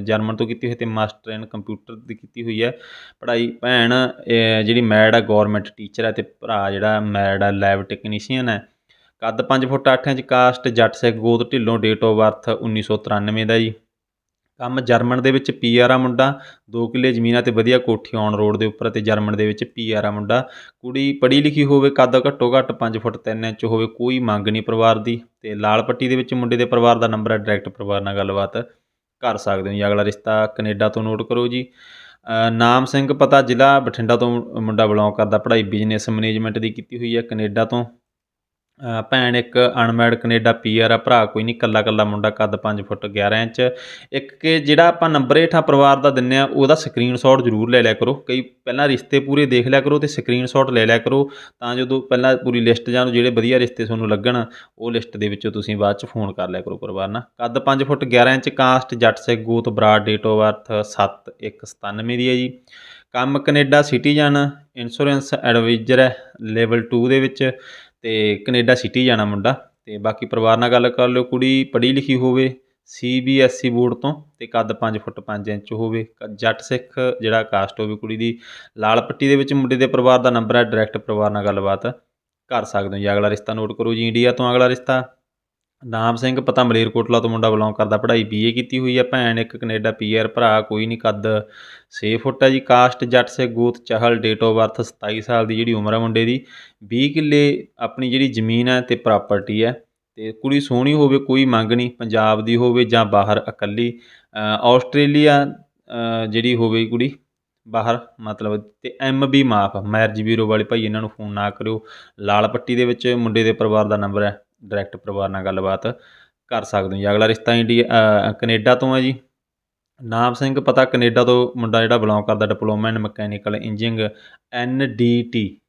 German ਤੋਂ ਕੀਤੀ ਹੋਈ ਤੇ ਮਾਸਟਰ ਇਨ ਕੰਪਿਊਟਰ ਦੀ ਕੀਤੀ ਹੋਈ ਹੈ। ਪੜ੍ਹਾਈ ਭੈਣ ਜਿਹੜੀ ਮੈਡ ਹੈ ਗਵਰਨਮੈਂਟ ਟੀਚਰ ਹੈ ਤੇ ਭਰਾ ਜਿਹੜਾ ਮੈਡ ਹੈ ਲੈਬ ਟੈਕਨੀਸ਼ੀਅਨ ਹੈ। ਕੱਦ 5 ਫੁੱਟ 8 ਇੰਚ, ਕਾਸਟ ਜੱਟ ਸਿੱਖ ਗੋਤ ਢਿੱਲੋਂ ਡੇਟ ਆਫ ਬਰਥ 1993 ਦਾ ਜੀ। ਕੰਮ ਜਰਮਨ ਦੇ ਵਿੱਚ ਪੀਆਰ ਆ ਮੁੰਡਾ 2 ਕਿੱਲੇ ਜ਼ਮੀਨਾਂ ਤੇ ਵਧੀਆ ਕੋਠੀ ਔਨ ਰੋਡ ਦੇ ਉੱਪਰ ਤੇ ਜਰਮਨ ਦੇ ਵਿੱਚ ਪੀਆਰ ਆ ਮੁੰਡਾ। ਕੁੜੀ ਪੜ੍ਹੀ ਲਿਖੀ ਹੋਵੇ, ਕੱਦ ਘੱਟੋ ਘੱਟ 5 ਫੁੱਟ 3 ਇੰਚ ਹੋਵੇ, ਕੋਈ ਮੰਗ ਨਹੀਂ ਪਰਿਵਾਰ ਦੀ ਤੇ ਲਾਲ ਪੱਟੀ ਦੇ ਵਿੱਚ ਮੁੰਡੇ ਦੇ ਪਰਿਵਾਰ ਦਾ ਨੰਬਰ ਹੈ ਡਾਇਰੈਕਟ ਪਰਿਵਾਰ ਨਾਲ ਗੱਲਬਾਤ ਕਰ ਸਕਦੇ ਹੋ ਜੀ। ਅਗਲਾ ਰਿਸ਼ਤਾ ਕੈਨੇਡਾ ਤੋਂ ਨੋਟ ਕਰੋ ਜੀ। ਨਾਮ ਸਿੰਘ ਪਤਾ ਜ਼ਿਲ੍ਹਾ ਬਠਿੰਡਾ ਤੋਂ ਮੁੰਡਾ ਬਿਲੋਂਗ ਕਰਦਾ, ਪੜ੍ਹਾਈ ਬਿਜ਼ਨਸ ਮੈਨੇਜਮੈਂਟ ਦੀ ਕੀਤੀ ਹੋਈ ਹੈ ਕੈਨੇਡਾ ਤੋਂ। ਭੈਣ ਇੱਕ ਅਨਮੈਡ ਕੈਨੇਡਾ ਪੀਆਰ ਆ, ਭਰਾ ਕੋਈ ਨਹੀਂ ਕੱਲਾ ਕੱਲਾ ਮੁੰਡਾ ਕੱਦ 5 ਫੁੱਟ 11 ਇੰਚ। ਇੱਕ ਕਿ ਜਿਹੜਾ ਆਪਾਂ ਨੰਬਰ ਹੇਠਾਂ ਪਰਿਵਾਰ ਦਾ ਦਿੰਨੇ ਆ, ਉਹਦਾ ਸਕਰੀਨਸ਼ਾਟ ਜ਼ਰੂਰ ਲੈ ਲਿਆ ਕਰੋ। ਕਈ ਪਹਿਲਾਂ ਰਿਸ਼ਤੇ ਪੂਰੇ ਦੇਖ ਲਿਆ ਕਰੋ ਤੇ ਸਕਰੀਨਸ਼ਾਟ ਲੈ ਲਿਆ ਕਰੋ, ਤਾਂ ਜਦੋਂ ਪਹਿਲਾਂ ਪੂਰੀ ਲਿਸਟ ਜਾਣ ਜਿਹੜੇ ਵਧੀਆ ਰਿਸ਼ਤੇ ਤੁਹਾਨੂੰ ਲੱਗਣ, ਉਹ ਲਿਸਟ ਦੇ ਵਿੱਚੋਂ ਤੁਸੀਂ ਬਾਅਦ ਚ ਫੋਨ ਕਰ ਲਿਆ ਕਰੋ ਪਰਿਵਾਰ ਨਾਲ। ਕੱਦ 5 ਫੁੱਟ 11 ਇੰਚ ਕਾਸਟ ਜੱਟ ਸਿੱਖ, ਗੋਤ ਬਰਾੜ ਡੇਟ ਆਫ ਬਰਥ 7197 ਦੀ ਹੈ ਜੀ। ਕੰਮ ਕੈਨੇਡਾ ਸਿਟੀਜ਼ਨ ਇੰਸ਼ੋਰੈਂਸ ਐਡਵਾਈਜ਼ਰ ਹੈ ਲੈਵਲ 2 ਦੇ ਵਿੱਚ। ਅਤੇ ਕਨੇਡਾ ਸਿਟੀ ਜਾਣਾ ਮੁੰਡਾ ਅਤੇ ਬਾਕੀ ਪਰਿਵਾਰ ਨਾਲ ਗੱਲ ਕਰ ਲਿਓ, ਕੁੜੀ ਪੜ੍ਹੀ ਲਿਖੀ ਹੋਵੇ C B S E board ਤੋਂ ਅਤੇ ਕੱਦ ਪੰਜ ਫੁੱਟ ਪੰਜ ਇੰਚ ਹੋਵੇ, ਕ- ਜੱਟ ਸਿੱਖ ਜਿਹੜਾ ਕਾਸਟ ਹੋਵੇ ਕੁੜੀ ਦੀ, ਲਾਲ ਪੱਟੀ ਦੇ ਵਿੱਚ ਮੁੰਡੇ ਦੇ ਪਰਿਵਾਰ ਦਾ ਨੰਬਰ ਹੈ ਡਾਇਰੈਕਟ ਪਰਿਵਾਰ ਨਾਲ ਗੱਲਬਾਤ ਕਰ ਸਕਦੇ ਹੋ ਜੀ, ਅਗਲਾ ਰਿਸ਼ਤਾ ਨੋਟ ਕਰੋ ਜੀ ਇੰਡੀਆ ਤੋਂ ਅਗਲਾ ਰਿਸ਼ਤਾ। ਨਾਮ ਸਿੰਘ ਪਤਾ ਮਲੇਰਕੋਟਲਾ ਤੋਂ ਮੁੰਡਾ ਬਿਲੋਂਗ ਕਰਦਾ, ਪੜ੍ਹਾਈ ਬੀਏ ਕੀਤੀ ਹੋਈ ਹੈ ਭੈਣ ਇੱਕ ਕੈਨੇਡਾ ਪੀਆਰ ਭਰਾ, ਕੋਈ ਨਹੀਂ ਕੱਦ। 6 ਫੁੱਟ ਹੈ ਜੀ, ਕਾਸਟ ਜੱਟ ਸੇ ਗੋਤ ਚਹਲ ਡੇਟ ਆਫ ਬਰਥ 27 ਸਾਲ ਦੀ ਜਿਹੜੀ ਉਮਰ ਹੈ ਮੁੰਡੇ ਦੀ। 20 ਕਿੱਲੇ ਆਪਣੀ ਜਿਹੜੀ ਜ਼ਮੀਨ ਹੈ ਤੇ ਪ੍ਰਾਪਰਟੀ ਹੈ ਤੇ ਕੁੜੀ ਸੋਹਣੀ ਹੋਵੇ, ਕੋਈ ਮੰਗ ਨਹੀਂ ਪੰਜਾਬ ਦੀ ਹੋਵੇ ਜਾਂ ਬਾਹਰ ਇਕੱਲੀ। ਆਸਟ੍ਰੇਲੀਆ ਜਿਹੜੀ ਹੋਵੇ ਕੁੜੀ, ਬਾਹਰ ਮਤਲਬ ਤੇ ਐਮ ਬੀ ਮਾਫ ਮੈਰਿਜ ਬਿਊਰੋ ਵਾਲੇ ਭਾਈ ਇਹਨਾਂ ਨੂੰ ਫੋਨ ਨਾ ਕਰਿਓ। ਲਾਲ ਪੱਟੀ ਦੇ ਵਿੱਚ ਮੁੰਡੇ ਦੇ ਪਰਿਵਾਰ ਦਾ ਨੰਬਰ ਹੈ ਡਾਇਰੈਕਟ ਪਰਿਵਾਰ ਨਾਲ ਗੱਲਬਾਤ ਕਰ ਸਕਦੇ ਹੋ ਜੀ। ਅਗਲਾ ਰਿਸ਼ਤਾ ਇੰਡੀਆ ਅ, ਕੈਨੇਡਾ ਤੋਂ ਹੈ ਜੀ। ਨਾਮ ਸਿੰਘ ਪਤਾ ਕੈਨੇਡਾ ਤੋਂ ਮੁੰਡਾ ਜਿਹੜਾ ਬਿਲੋਂਗ ਕਰਦਾ diploma in mechanical engineering N D T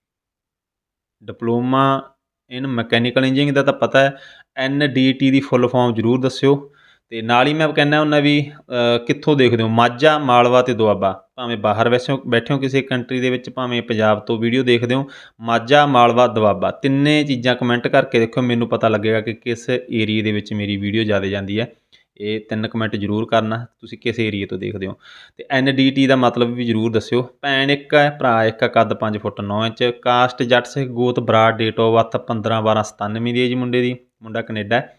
diploma in mechanical engineering ਦਾ ਤਾਂ ਪਤਾ ਹੈ। ਐਨ ਡੀ ਟੀ ਦੀ ਫੁੱਲ ਫਾਰਮ ਜ਼ਰੂਰ ਦੱਸਿਓ। ਅਤੇ ਨਾਲ ਹੀ ਮੈਂ ਕਹਿੰਦਾ ਹੁੰਦਾ ਵੀ ਕਿੱਥੋਂ ਦੇਖਦੇ ਹੋ? ਮਾਝਾ, ਮਾਲਵਾ ਅਤੇ ਦੁਆਬਾ। ਭਾਵੇਂ ਬਾਹਰ ਵੈਸੇ ਬੈਠੇ ਹੋ ਕਿਸੇ ਕੰਟਰੀ ਦੇ ਵਿੱਚ, ਭਾਵੇਂ ਪੰਜਾਬ ਤੋਂ ਵੀਡੀਓ ਦੇਖਦੇ ਹੋ, ਮਾਝਾ, ਮਾਲਵਾ, ਦੁਆਬਾ। ਤਿੰਨੇ ਚੀਜ਼ਾਂ ਕਮੈਂਟ ਕਰਕੇ ਦੇਖੋ, ਮੈਨੂੰ ਪਤਾ ਲੱਗੇਗਾ ਕਿ ਕਿਸ ਏਰੀਏ ਦੇ ਵਿੱਚ ਮੇਰੀ ਵੀਡੀਓ ਜ਼ਿਆਦਾ ਜਾਂਦੀ ਹੈ। ਇਹ ਤਿੰਨ ਕਮੈਂਟ ਜ਼ਰੂਰ ਕਰਨਾ, ਤੁਸੀਂ ਕਿਸ ਏਰੀਏ ਤੋਂ ਦੇਖਦੇ ਹੋ। ਤੇ ਐਨ ਡੀ ਟੀ ਦਾ ਮਤਲਬ ਵੀ ਜ਼ਰੂਰ ਦੱਸਿਓ। ਭੈਣ ਇੱਕ ਹੈ, ਭਰਾ ਇੱਕ ਹੈ, ਕੱਦ 5 ਫੁੱਟ 9 ਇੰਚ। ਕਾਸਟ ਜੱਟ ਸਿੱਖ, ਗੋਤ ਬਰਾੜ ਡੇਟ ਆਫ ਬਰਥ 15 12 97 ਦੀ ਹੈ ਜੀ ਮੁੰਡੇ ਦੀ, ਮੁੰਡਾ ਕੈਨੇਡਾ ਹੈ।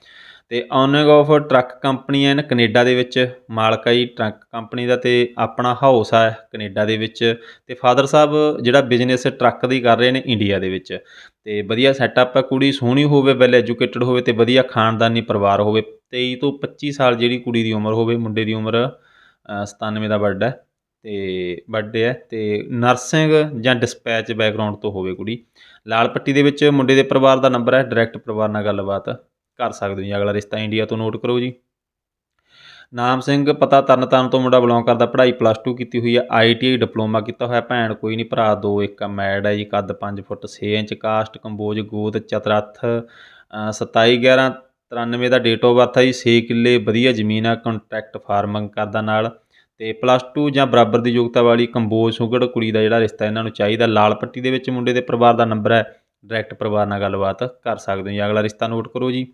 ਤੇ owning of truck company in Canada ਦੇ ਵਿੱਚ ਮਾਲਕ ਹੈ ਜੀ ਟਰੱਕ ਕੰਪਨੀ ਦਾ ਤੇ ਆਪਣਾ ਹਾਊਸ ਹੈ ਕੈਨੇਡਾ ਦੇ ਵਿੱਚ ਤੇ ਫਾਦਰ ਸਾਹਿਬ ਜਿਹੜਾ ਬਿਜ਼ਨਸ ਟਰੱਕ ਦੀ ਕਰ ਰਹੇ ਨੇ ਇੰਡੀਆ ਦੇ ਵਿੱਚ। ਤੇ ਵਧੀਆ ਸੈਟਅਪ ਹੈ ਕੁੜੀ ਸੋਹਣੀ ਹੋਵੇ ਵੈਲ ਐਜੂਕੇਟਡ ਹੋਵੇ ਤੇ ਵਧੀਆ ਖਾਨਦਾਨੀ ਪਰਿਵਾਰ ਹੋਵੇ 23 ਤੋਂ 25 ਸਾਲ ਜਿਹੜੀ ਕੁੜੀ ਦੀ ਉਮਰ ਹੋਵੇ ਮੁੰਡੇ ਦੀ ਉਮਰ ਅ, 97 ਦਾ ਬਰਥਡੇ ਹੈ ਤੇ ਬਰਥਡੇ ਹੈ ਤੇ ਨਰਸਿੰਗ ਜਾਂ ਡਿਸਪੈਚ ਬੈਕਗ੍ਰਾਉਂਡ ਤੋਂ ਹੋਵੇ ਕੁੜੀ। ਲਾਲ ਪੱਟੀ ਦੇ ਵਿੱਚ ਮੁੰਡੇ ਦੇ ਪਰਿਵਾਰ ਦਾ ਨੰਬਰ ਹੈ ਡਾਇਰੈਕਟ ਪਰਿਵਾਰ ਨਾਲ ਗੱਲਬਾਤ। ਕਰ ਸਕਦੇ ਹੋ ਜੀ। ਅਗਲਾ ਰਿਸ਼ਤਾ ਇੰਡੀਆ ਤੋਂ ਨੋਟ ਕਰੋ ਜੀ। ਨਾਮ ਸਿੰਘ, ਪਤਾ ਤਰਨਤਾਰਨ ਤੋਂ ਮੁੰਡਾ ਬਿਲੋਂਗ ਕਰਦਾ। ਪੜ੍ਹਾਈ ਪਲੱਸ 2 ਕੀਤੀ ਹੋਈ ਹੈ ਆਈਟੀਆਈ ਡਿਪਲੋਮਾ ਕੀਤਾ ਹੋਇਆ। ਭੈਣ ਕੋਈ ਨਹੀਂ, ਭਰਾ ਦੋ, ਇੱਕ ਮੈਡ ਹੈ ਜੀ। ਕੱਦ 5 ਫੁੱਟ 6 ਇੰਚ, ਕਾਸਟ, ਕੰਬੋਜ ਗੋਤ ਚਤਰਥ 27 11 93 ਦਾ ਡੇਟ ਆਫ ਬਰਥ ਹੈ ਜੀ। 6 ਕਿੱਲੇ, ਵਧੀਆ ਜ਼ਮੀਨ ਆ। ਕੰਟਰੈਕਟ ਫਾਰਮਿੰਗ ਕਰਦਾ ਨਾਲ। ਤੇ ਪਲੱਸ 2 ਜਾਂ ਬਰਾਬਰ ਦੀ ਯੋਗਤਾ ਵਾਲੀ ਕੰਬੋਜ ਸੁਗੜ ਕੁੜੀ ਦਾ ਜਿਹੜਾ ਰਿਸ਼ਤਾ ਇਹਨਾਂ ਨੂੰ ਚਾਹੀਦਾ। ਲਾਲ ਪੱਟੀ ਦੇ ਵਿੱਚ ਮੁੰਡੇ ਦੇ ਪਰਿਵਾਰ ਦਾ ਨੰਬਰ ਹੈ ਡਾਇਰੈਕਟ ਪਰਿਵਾਰ ਨਾਲ ਗੱਲਬਾਤ ਕਰ ਸਕਦੇ ਹੋ ਜੀ। ਅਗਲਾ ਰਿਸ਼ਤਾ ਨੋਟ ਕਰੋ ਜੀ।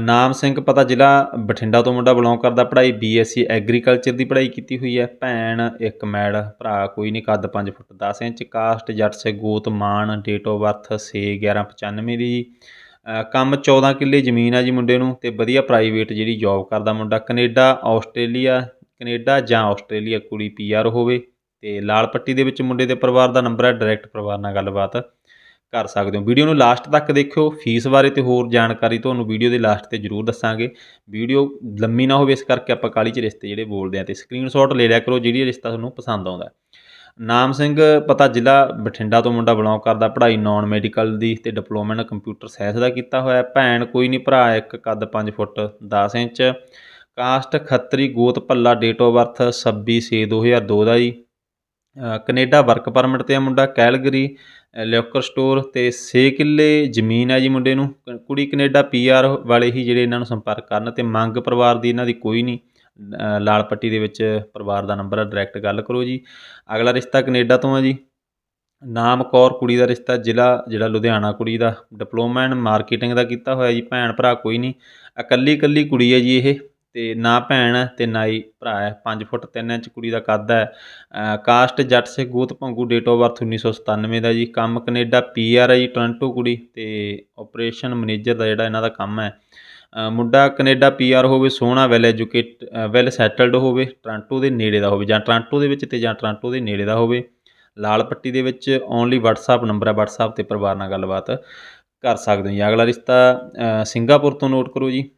ਨਾਮ ਸਿੰਘ ਪਤਾ ਜ਼ਿਲ੍ਹਾ ਬਠਿੰਡਾ ਤੋਂ ਮੁੰਡਾ ਬਿਲੋਂਗ ਕਰਦਾ ਪੜ੍ਹਾਈ ਬੀਐਸਸੀ ਐਗਰੀਕਲਚਰ ਦੀ ਪੜ੍ਹਾਈ ਕੀਤੀ ਹੋਈ ਹੈ। ਭੈਣ ਇੱਕ ਮੈਡ ਭਰਾ ਕੋਈ ਨਹੀਂ ਕੱਦ 5 ਫੁੱਟ 10 ਇੰਚ ਕਾਸਟ ਜੱਟ ਸੇ ਗੋਤ ਮਾਨ ਡੇਟ ਆਫ ਬਰਥ 6 11 95 ਦੀ ਅ, ਕੰਮ 14 ਕਿੱਲੇ ਜ਼ਮੀਨ ਆ ਜੀ ਮੁੰਡੇ ਨੂੰ ਤੇ ਵਧੀਆ ਪ੍ਰਾਈਵੇਟ ਜਿਹੜੀ ਜੌਬ ਕਰਦਾ ਮੁੰਡਾ। ਕੈਨੇਡਾ ਆਸਟ੍ਰੇਲੀਆ ਕੈਨੇਡਾ ਜਾਂ ਆਸਟ੍ਰੇਲੀਆ ਕੁੜੀ ਪੀਆਰ ਹੋਵੇ ਤੇ ਲਾਲ ਪੱਟੀ ਦੇ ਵਿੱਚ ਮੁੰਡੇ ਦੇ ਪਰਿਵਾਰ ਦਾ ਨੰਬਰ ਹੈ। ਡਾਇਰੈਕਟ ਪਰਿਵਾਰ ਨਾਲ ਗੱਲਬਾਤ ਕਰ ਸਕਦੇ ਹੋ। ਵੀਡੀਓ ਨੂੰ ਲਾਸਟ ਤੱਕ ਦੇਖਿਓ। ਫੀਸ ਬਾਰੇ ਤੇ ਹੋਰ ਜਾਣਕਾਰੀ ਤੁਹਾਨੂੰ ਵੀਡੀਓ ਦੇ ਲਾਸਟ ਤੇ ਜ਼ਰੂਰ ਦੱਸਾਂਗੇ। ਵੀਡੀਓ ਲੰਮੀ ਨਾ ਹੋਵੇ, ਇਸ ਕਰਕੇ ਆਪਾਂ ਕਾਲੀ ਚ ਰਿਸ਼ਤੇ ਜਿਹੜੇ ਬੋਲਦੇ ਆ ਤੇ ਸਕਰੀਨਸ਼ਾਟ ਲੈ ਲਿਆ ਕਰੋ ਜਿਹੜੀ ਰਿਸ਼ਤਾ ਤੁਹਾਨੂੰ ਪਸੰਦ ਆਉਂਦਾ। ਨਾਮ ਸਿੰਘ, ਪਤਾ ਜ਼ਿਲ੍ਹਾ ਬਠਿੰਡਾ ਤੋਂ ਮੁੰਡਾ ਬਿਲੋਂਗ ਕਰਦਾ, ਪੜ੍ਹਾਈ ਨਾਨ ਮੈਡੀਕਲ ਦੀ ਤੇ ਡਿਪਲੋਮਾ ਇਨ ਕੰਪਿਊਟਰ ਸਾਇੰਸ ਦਾ ਕੀਤਾ ਹੋਇਆ। ਭੈਣ ਕੋਈ ਨਹੀਂ ਭਰਾ ਇੱਕ, ਕੱਦ 5 ਫੁੱਟ 10 ਇੰਚ। ਕਾਸਟ ਖੱਤਰੀ, ਗੋਤ ਭੱਲਾ ਡੇਟ ਆਫ ਬਰਥ 26 6 2002 ਦਾ ਜੀ। ਕੈਨੇਡਾ ਵਰਕ ਪਰਮਿਟ ਤੇ ਆ ਮੁੰਡਾ, ਕੈਲਗਰੀ ਲਿਓਕਰ ਸਟੋਰ ਤੇ 6 ਕਿੱਲੇ ਜ਼ਮੀਨ ਹੈ ਜੀ ਮੁੰਡੇ ਨੂੰ। ਕ- ਕੁੜੀ ਕੈਨੇਡਾ ਪੀਆਰ ਵਾਲੇ ਹੀ ਜਿਹੜੇ ਇਹਨਾਂ ਨੂੰ ਸੰਪਰਕ ਕਰਨ ਤੇ ਮੰਗ ਪਰਿਵਾਰ ਦੀ ਇਹਨਾਂ ਦੀ ਕੋਈ ਨਹੀਂ। ਲਾਲ ਪੱਟੀ ਦੇ ਵਿੱਚ ਪਰਿਵਾਰ ਦਾ ਨੰਬਰ ਹੈ ਡਾਇਰੈਕਟ ਗੱਲ ਕਰੋ ਜੀ। ਅਗਲਾ ਰਿਸ਼ਤਾ ਕੈਨੇਡਾ ਤੋਂ ਹੈ ਜੀ। ਨਾਮ ਕੌਰ ਕੁੜੀ ਦਾ ਰਿਸ਼ਤਾ, ਜ਼ਿਲ੍ਹਾ ਜਿਹੜਾ ਲੁਧਿਆਣਾ ਕੁੜੀ ਦਾ। ਡਿਪਲੋਮਾ ਇਨ ਮਾਰਕੀਟਿੰਗ ਦਾ ਕੀਤਾ ਹੋਇਆ ਜੀ, ਭੈਣ ਭਰਾ ਕੋਈ ਨਹੀਂ। ਇਕੱਲੀ ਇਕੱਲੀ ਕੁੜੀ ਹੈ ਜੀ ਇਹ। ਅਤੇ ਨਾ ਭੈਣ ਹੈ ਤੇ ਨਾ ਹੀ ਭਰਾ ਹੈ। ਪੰਜ ਫੁੱਟ ਤਿੰਨ ਇੰਚ ਕੁੜੀ ਦਾ ਕੱਦ ਹੈ। ਕਾਸਟ ਜੱਟ ਸੇ ਗੋਤ ਭੰਗੂ ਡੇਟ ਆਫ ਬਰਥ 1997 ਦਾ ਜੀ। ਕੰਮ ਕਨੇਡਾ ਪੀ ਆਰ ਹੈ ਜੀ ਟੋਰਾਂਟੋ ਕੁੜੀ ਅਤੇ ਆਪਰੇਸ਼ਨ ਮੈਨੇਜਰ ਦਾ ਜਿਹੜਾ ਇਹਨਾਂ ਦਾ ਕੰਮ ਹੈ। ਅ, ਮੁੰਡਾ ਕੈਨੇਡਾ ਪੀਆਰ ਹੋਵੇ ਸੋਹਣਾ ਵੈਲ ਐਜੂਕੇਟ ਵੈਲ ਸੈਟਲਡ ਹੋਵੇ ਟੋਰਾਂਟੋ ਦੇ ਨੇੜੇ ਦਾ ਹੋਵੇ ਜਾਂ ਟੋਰਾਂਟੋ ਦੇ ਵਿੱਚ ਤੇ ਜਾਂ ਟੋਰਾਂਟੋ ਦੇ ਨੇੜੇ ਦਾ ਹੋਵੇ। ਲਾਲ ਪੱਟੀ ਦੇ ਵਿੱਚ ਓਨਲੀ WhatsApp ਨੰਬਰ ਹੈ। WhatsApp ਤੇ ਪਰਿਵਾਰ ਨਾਲ ਗੱਲਬਾਤ ਕਰ ਸਕਦੇ ਹੋ ਜੀ। ਅਗਲਾ ਰਿਸ਼ਤਾ ਸਿੰਗਾਪੁਰ ਤੋਂ ਨੋਟ ਕਰੋ ਜੀ।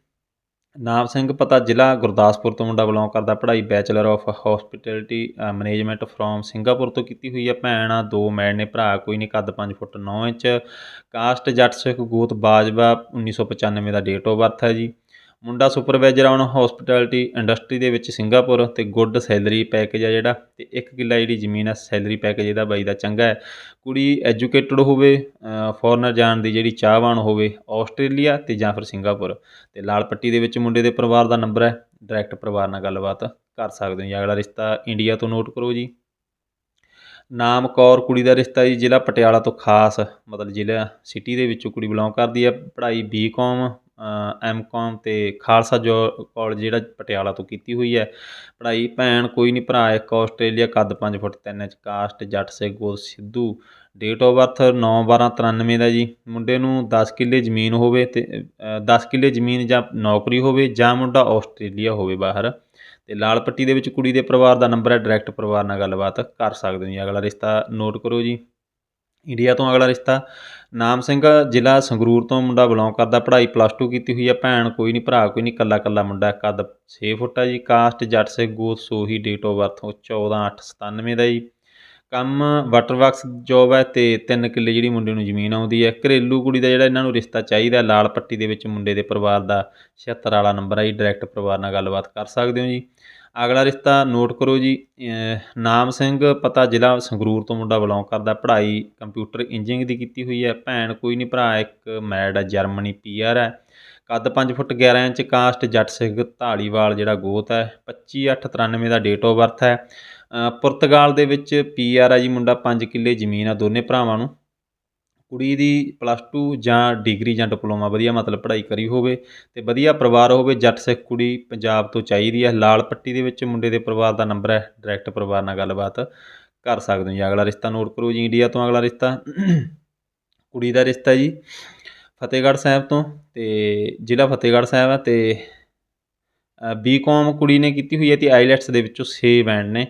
ਨਾਮ ਸਿੰਘ, ਪਤਾ ਜ਼ਿਲ੍ਹਾ ਗੁਰਦਾਸਪੁਰ ਤੋਂ ਮੁੰਡਾ ਬਿਲੋਂਗ ਕਰਦਾ, ਪੜ੍ਹਾਈ bachelor of hospitality management from Singapore ਤੋਂ ਕੀਤੀ ਹੋਈ ਹੈ ਭੈਣ। ਆ ਦੋ ਮੈਡ ਨੇ, ਭਰਾ ਕੋਈ ਨਹੀਂ, ਕੱਦ 5 ਫੁੱਟ 9 ਇੰਚ। ਕਾਸਟ ਜੱਟ ਸਿੱਖ ਗੋਤ ਬਾਜਵਾ 1995 ਦਾ ਡੇਟ ਆਫ ਬਰਥ ਹੈ ਜੀ। ਮੁੰਡਾ ਸੁਪਰਵਾਈਜ਼ਰ ਆਨ ਹੋਸਪਿਟੈਲਿਟੀ ਇੰਡਸਟਰੀ ਦੇ ਵਿੱਚ ਸਿੰਗਾਪੁਰ ਅਤੇ ਗੁੱਡ ਸੈਲਰੀ ਪੈਕੇਜ ਆ ਜਿਹੜਾ ਅਤੇ ਇੱਕ ਕਿੱਲਾ ਜਿਹੜੀ ਜ਼ਮੀਨ ਹੈ ਸੈਲਰੀ ਪੈਕੇਜ ਇਹਦਾ ਬਾਈ ਦਾ ਚੰਗਾ ਹੈ। ਕੁੜੀ ਐਜੂਕੇਟਡ ਹੋਵੇ ਫੋਰਨਰ ਜਾਣ ਦੀ ਜਿਹੜੀ ਚਾਹਵਾਨ ਹੋਵੇ, ਆਸਟ੍ਰੇਲੀਆ ਅਤੇ ਜਾਂ ਫਿਰ ਸਿੰਗਾਪੁਰ। ਅਤੇ ਲਾਲ ਪੱਟੀ ਦੇ ਵਿੱਚ ਮੁੰਡੇ ਦੇ ਪਰਿਵਾਰ ਦਾ ਨੰਬਰ ਹੈ ਡਾਇਰੈਕਟ ਪਰਿਵਾਰ ਨਾਲ ਗੱਲਬਾਤ ਕਰ ਸਕਦੇ ਹੋ ਜੀ। ਅਗਲਾ ਰਿਸ਼ਤਾ ਇੰਡੀਆ ਤੋਂ ਨੋਟ ਕਰੋ ਜੀ। ਨਾਮ ਕੌਰ ਕੁੜੀ ਦਾ ਰਿਸ਼ਤਾ ਜੀ ਜ਼ਿਲ੍ਹਾ ਪਟਿਆਲਾ ਤੋਂ ਖਾਸ, ਮਤਲਬ ਜ਼ਿਲ੍ਹਾ ਸਿਟੀ ਦੇ ਵਿੱਚੋਂ ਕੁੜੀ ਬਿਲੋਂਗ ਕਰਦੀ ਹੈ। ਪੜ੍ਹਾਈ ਬੀਕਾਮ ਐਮਕਾਮ ਅਤੇ ਖਾਲਸਾ ਜੋ ਕੋਲਜ ਜਿਹੜਾ ਪਟਿਆਲਾ ਤੋਂ ਕੀਤੀ ਹੋਈ ਹੈ। ਪੜ੍ਹਾਈ ਭੈਣ ਕੋਈ ਨਹੀਂ ਭਰਾ ਇੱਕ ਆਸਟ੍ਰੇਲੀਆ, ਕੱਦ ਪੰਜ ਫੁੱਟ ਤਿੰਨ ਇੰਚ, ਕਾਸਟ, ਜੱਟ ਸੇ ਗੋਤ ਸਿੱਧੂ। ਡੇਟ ਆਫ ਬਰਥ 9 12 93 ਦਾ ਜੀ। ਮੁੰਡੇ ਨੂੰ ਦਸ ਕਿੱਲੇ ਜ਼ਮੀਨ ਹੋਵੇ ਅਤੇ ਦਸ ਕਿੱਲੇ ਜ਼ਮੀਨ ਜਾਂ ਨੌਕਰੀ ਹੋਵੇ ਜਾਂ ਮੁੰਡਾ ਆਸਟ੍ਰੇਲੀਆ ਹੋਵੇ ਬਾਹਰ। ਅਤੇ ਲਾਲ ਪੱਟੀ ਦੇ ਵਿੱਚ ਕੁੜੀ ਦੇ ਪਰਿਵਾਰ ਦਾ ਨੰਬਰ ਹੈ ਡਾਇਰੈਕਟ ਪਰਿਵਾਰ ਨਾਲ ਗੱਲਬਾਤ ਕਰ ਸਕਦੇ ਹੋ ਜੀ। ਅਗਲਾ ਰਿਸ਼ਤਾ ਨੋਟ ਕਰੋ ਜੀ। ਇੰਡੀਆ ਤੋਂ ਅਗਲਾ ਰਿਸ਼ਤਾ। ਨਾਮ ਸਿੰਘ, ਜ਼ਿਲ੍ਹਾ ਸੰਗਰੂਰ ਤੋਂ ਮੁੰਡਾ ਬਿਲੋਂਗ ਕਰਦਾ, ਪੜ੍ਹਾਈ ਪਲੱਸ 2 ਕੀਤੀ ਹੋਈ ਹੈ ਭੈਣ ਕੋਈ ਨਹੀਂ ਭਰਾ ਕੋਈ ਨਹੀਂ ਕੱਲਾ ਕੱਲਾ ਮੁੰਡਾ, ਕੱਦ 6 ਫੁੱਟ ਆ ਜੀ, ਕਾਸਟ, ਜੱਟ ਸੇ ਗੋਤ ਸੋਹੀ ਡੇਟ ਆਫ ਬਰਥ 14 8 97 ਦਾ ਜੀ। ਕੰਮ ਵਾਟਰ ਵਰਕਸ ਜੋਬ ਹੈ ਤੇ 3 ਕਿੱਲੇ ਜਿਹੜੀ ਮੁੰਡੇ ਨੂੰ ਜ਼ਮੀਨ ਆਉਂਦੀ ਹੈ। ਘਰੇਲੂ ਕੁੜੀ ਦਾ ਜਿਹੜਾ ਇਹਨਾਂ ਨੂੰ ਰਿਸ਼ਤਾ ਚਾਹੀਦਾ, ਲਾਲ ਪੱਟੀ ਦੇ ਵਿੱਚ ਮੁੰਡੇ ਦੇ ਪਰਿਵਾਰ ਦਾ 76 ਵਾਲਾ ਨੰਬਰ ਹੈ ਜੀ ਡਾਇਰੈਕਟ ਪਰਿਵਾਰ ਨਾਲ ਗੱਲਬਾਤ ਕਰ ਸਕਦੇ ਹੋ ਜੀ। ਅਗਲਾ ਰਿਸ਼ਤਾ ਨੋਟ ਕਰੋ ਜੀ ਨਾਮ ਸਿੰਘ, ਪਤਾ ਜ਼ਿਲ੍ਹਾ ਸੰਗਰੂਰ ਤੋਂ ਮੁੰਡਾ ਬਿਲੋਂਗ ਕਰਦਾ, ਪੜ੍ਹਾਈ ਕੰਪਿਊਟਰ ਇੰਜੀਨੀਅਰਿੰਗ ਦੀ ਕੀਤੀ ਹੋਈ ਹੈ, ਭੈਣ ਕੋਈ ਨਹੀਂ, ਭਰਾ ਇੱਕ ਮੈਡ ਹੈ, ਜਰਮਨੀ ਪੀਆਰ ਹੈ। ਕੱਦ 5 ਫੁੱਟ 11 ਇੰਚ, ਕਾਸਟ ਜੱਟ ਸਿੰਘ ਧਾਲੀਵਾਲ ਜਿਹੜਾ ਗੋਤ ਹੈ 25 8 93 ਦਾ ਡੇਟ ਆਫ ਬਰਥ ਹੈ। ਪੁਰਤਗਾਲ ਦੇ ਵਿੱਚ ਪੀਆਰ ਹੈ ਜੀ, ਮੁੰਡਾ 5 ਕਿੱਲੇ ਜ਼ਮੀਨ ਆ ਦੋਨੇ ਭਰਾਵਾਂ ਨੂੰ। ਕੁੜੀ ਦੀ ਪਲੱਸ ਟੂ ਜਾਂ ਡਿਗਰੀ ਜਾਂ ਡਿਪਲੋਮਾ ਵਧੀਆ ਮਤਲਬ ਪੜ੍ਹਾਈ ਕਰੀ ਹੋਵੇ ਅਤੇ ਵਧੀਆ ਪਰਿਵਾਰ ਹੋਵੇ, ਜੱਟ ਸਿੱਖ ਕੁੜੀ ਪੰਜਾਬ ਤੋਂ ਚਾਹੀਦੀ ਹੈ, ਲਾਲ ਪੱਟੀ ਦੇ ਵਿੱਚ ਮੁੰਡੇ ਦੇ ਪਰਿਵਾਰ ਦਾ ਨੰਬਰ ਹੈ ਡਾਇਰੈਕਟ ਪਰਿਵਾਰ ਨਾਲ ਗੱਲਬਾਤ ਕਰ ਸਕਦੇ ਹੋ ਜੀ। ਅਗਲਾ ਰਿਸ਼ਤਾ ਨੋਟ ਕਰੋ ਜੀ, ਇੰਡੀਆ ਤੋਂ ਅਗਲਾ ਰਿਸ਼ਤਾ। ਕੁੜੀ ਦਾ ਰਿਸ਼ਤਾ ਜੀ ਫਤਿਹਗੜ੍ਹ ਸਾਹਿਬ ਤੋਂ ਤੇ ਜ਼ਿਲ੍ਹਾ ਫਤਿਹਗੜ੍ਹ ਸਾਹਿਬ ਹੈ ਤੇ ਬੀਕਾਮ ਕੁੜੀ ਨੇ ਕੀਤੀ ਹੋਈ ਹੈ ਤੇ ਆਈਲੈਟਸ ਦੇ ਵਿੱਚੋਂ 6 ਬੈਂਡ ਨੇ।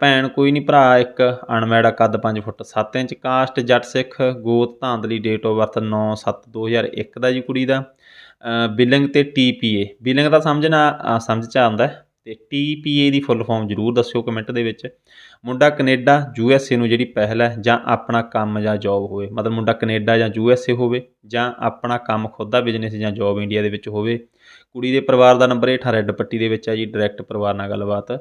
ਭੈਣ ਕੋਈ ਨਹੀਂ ਭਰਾ ਇੱਕ ਅਣਮੈੜਾ ਕੱਦ 5 ਫੁੱਟ 7 ਇੰਚ, ਕਾਸਟ ਜੱਟ ਸਿੱਖ, ਗੋਤ ਧਾਂਦਲੀ ਡੇਟ ਆਫ ਬਰਥ 9 7 2001 ਦਾ ਜੀ ਕੁੜੀ ਦਾ। ਬਿਲਿੰਗ ਤੇ ਟੀਪੀਏ ਬਿਲਿੰਗ ਦਾ ਸਮਝਣਾ ਸਮਝ ਚ ਆਉਂਦਾ ਹੈ। ਤੇ ਟੀਪੀਏ ਦੀ ਫੁੱਲ ਫਾਰਮ ਜ਼ਰੂਰ ਦੱਸਿਓ ਕਮੈਂਟ ਦੇ ਵਿੱਚ। ਮੁੰਡਾ ਕੈਨੇਡਾ ਯੂਐਸਏ ਨੂੰ ਜਿਹੜੀ ਪਹਿਲ ਹੈ, ਜਾਂ ਆਪਣਾ ਕੰਮ ਜਾਂ ਜੌਬ ਹੋਵੇ। ਮਤਲਬ ਮੁੰਡਾ ਕੈਨੇਡਾ ਜਾਂ ਯੂਐਸਏ ਹੋਵੇ, ਜਾਂ ਆਪਣਾ ਕੰਮ ਖੁਦ ਦਾ ਬਿਜ਼ਨਸ ਜਾਂ ਜੌਬ ਇੰਡੀਆ ਦੇ ਵਿੱਚ ਹੋਵੇ। ਕੁੜੀ ਦੇ ਪਰਿਵਾਰ ਦਾ ਨੰਬਰ ਹੇਠਾਂ ਰੈੱਡ ਪੱਟੀ ਦੇ ਵਿੱਚ ਹੈ ਜੀ ਡਾਇਰੈਕਟ ਪਰਿਵਾਰ ਨਾਲ ਗੱਲਬਾਤ।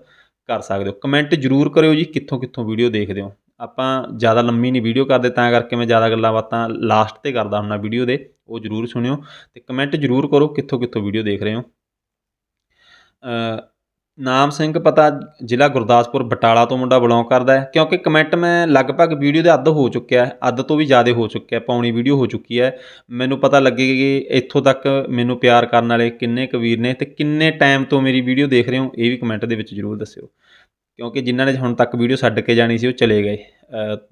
ਕਰ ਸਕਦੇ ਹੋ। ਕਮੈਂਟ ਜ਼ਰੂਰ ਕਰਿਓ ਜੀ, ਕਿੱਥੋਂ ਕਿੱਥੋਂ ਵੀਡੀਓ ਦੇਖਦੇ ਹੋ। ਆਪਾਂ ਜ਼ਿਆਦਾ ਲੰਮੀ ਨਹੀਂ ਵੀਡੀਓ ਕਰਦੇ, ਤਾਂ ਕਰਕੇ ਮੈਂ ਜ਼ਿਆਦਾ ਗੱਲਾਂ ਬਾਤਾਂ ਲਾਸਟ ਤੇ ਕਰਦਾ ਹੁੰਦਾ ਵੀਡੀਓ ਦੇ, ਉਹ ਜ਼ਰੂਰ ਸੁਣਿਓ। ਤੇ ਕਮੈਂਟ ਜ਼ਰੂਰ ਕਰੋ, ਕਿੱਥੋਂ ਕਿੱਥੋਂ ਵੀਡੀਓ ਦੇਖ ਰਹੇ ਹੋ। ਨਾਮ ਸਿੰਘ ਪਤਾ ਜ਼ਿਲ੍ਹਾ ਗੁਰਦਾਸਪੁਰ ਬਟਾਲਾ ਤੋਂ ਮੁੰਡਾ ਬਿਲੋਂਗ ਕਰਦਾ ਹੈ। ਕਿਉਂਕਿ ਕਮੈਂਟ ਮੈਂ ਲਗਭਗ ਵੀਡੀਓ ਦੇ ਅੱਧ ਹੋ ਚੁੱਕਿਆ ਹੈ। ਅੱਧ ਤੋਂ ਵੀ ਜ਼ਿਆਦਾ ਹੋ ਚੁੱਕਿਆ ਪੌਣੀ ਵੀਡੀਓ ਹੋ ਚੁੱਕੀ ਹੈ। ਮੈਨੂੰ ਪਤਾ ਲੱਗੇ ਕਿ ਇੱਥੋਂ ਤੱਕ ਮੈਨੂੰ ਪਿਆਰ ਕਰਨ ਵਾਲੇ ਕਿੰਨੇ ਕੁ ਨੇ ਤੇ ਕਿੰਨੇ ਟਾਈਮ ਤੋਂ ਮੇਰੀ ਵੀਡੀਓ ਦੇਖ ਰਹੇ ਹੋ, ਇਹ ਵੀ ਕਮੈਂਟ ਦੇ ਵਿੱਚ ਜ਼ਰੂਰ ਦੱਸਿਓ। ਕਿਉਂਕਿ ਜਿਨ੍ਹਾਂ ਨੇ ਹੁਣ ਤੱਕ ਵੀਡੀਓ ਛੱਡ ਕੇ ਜਾਣੀ ਸੀ, ਉਹ ਚਲੇ ਗਏ।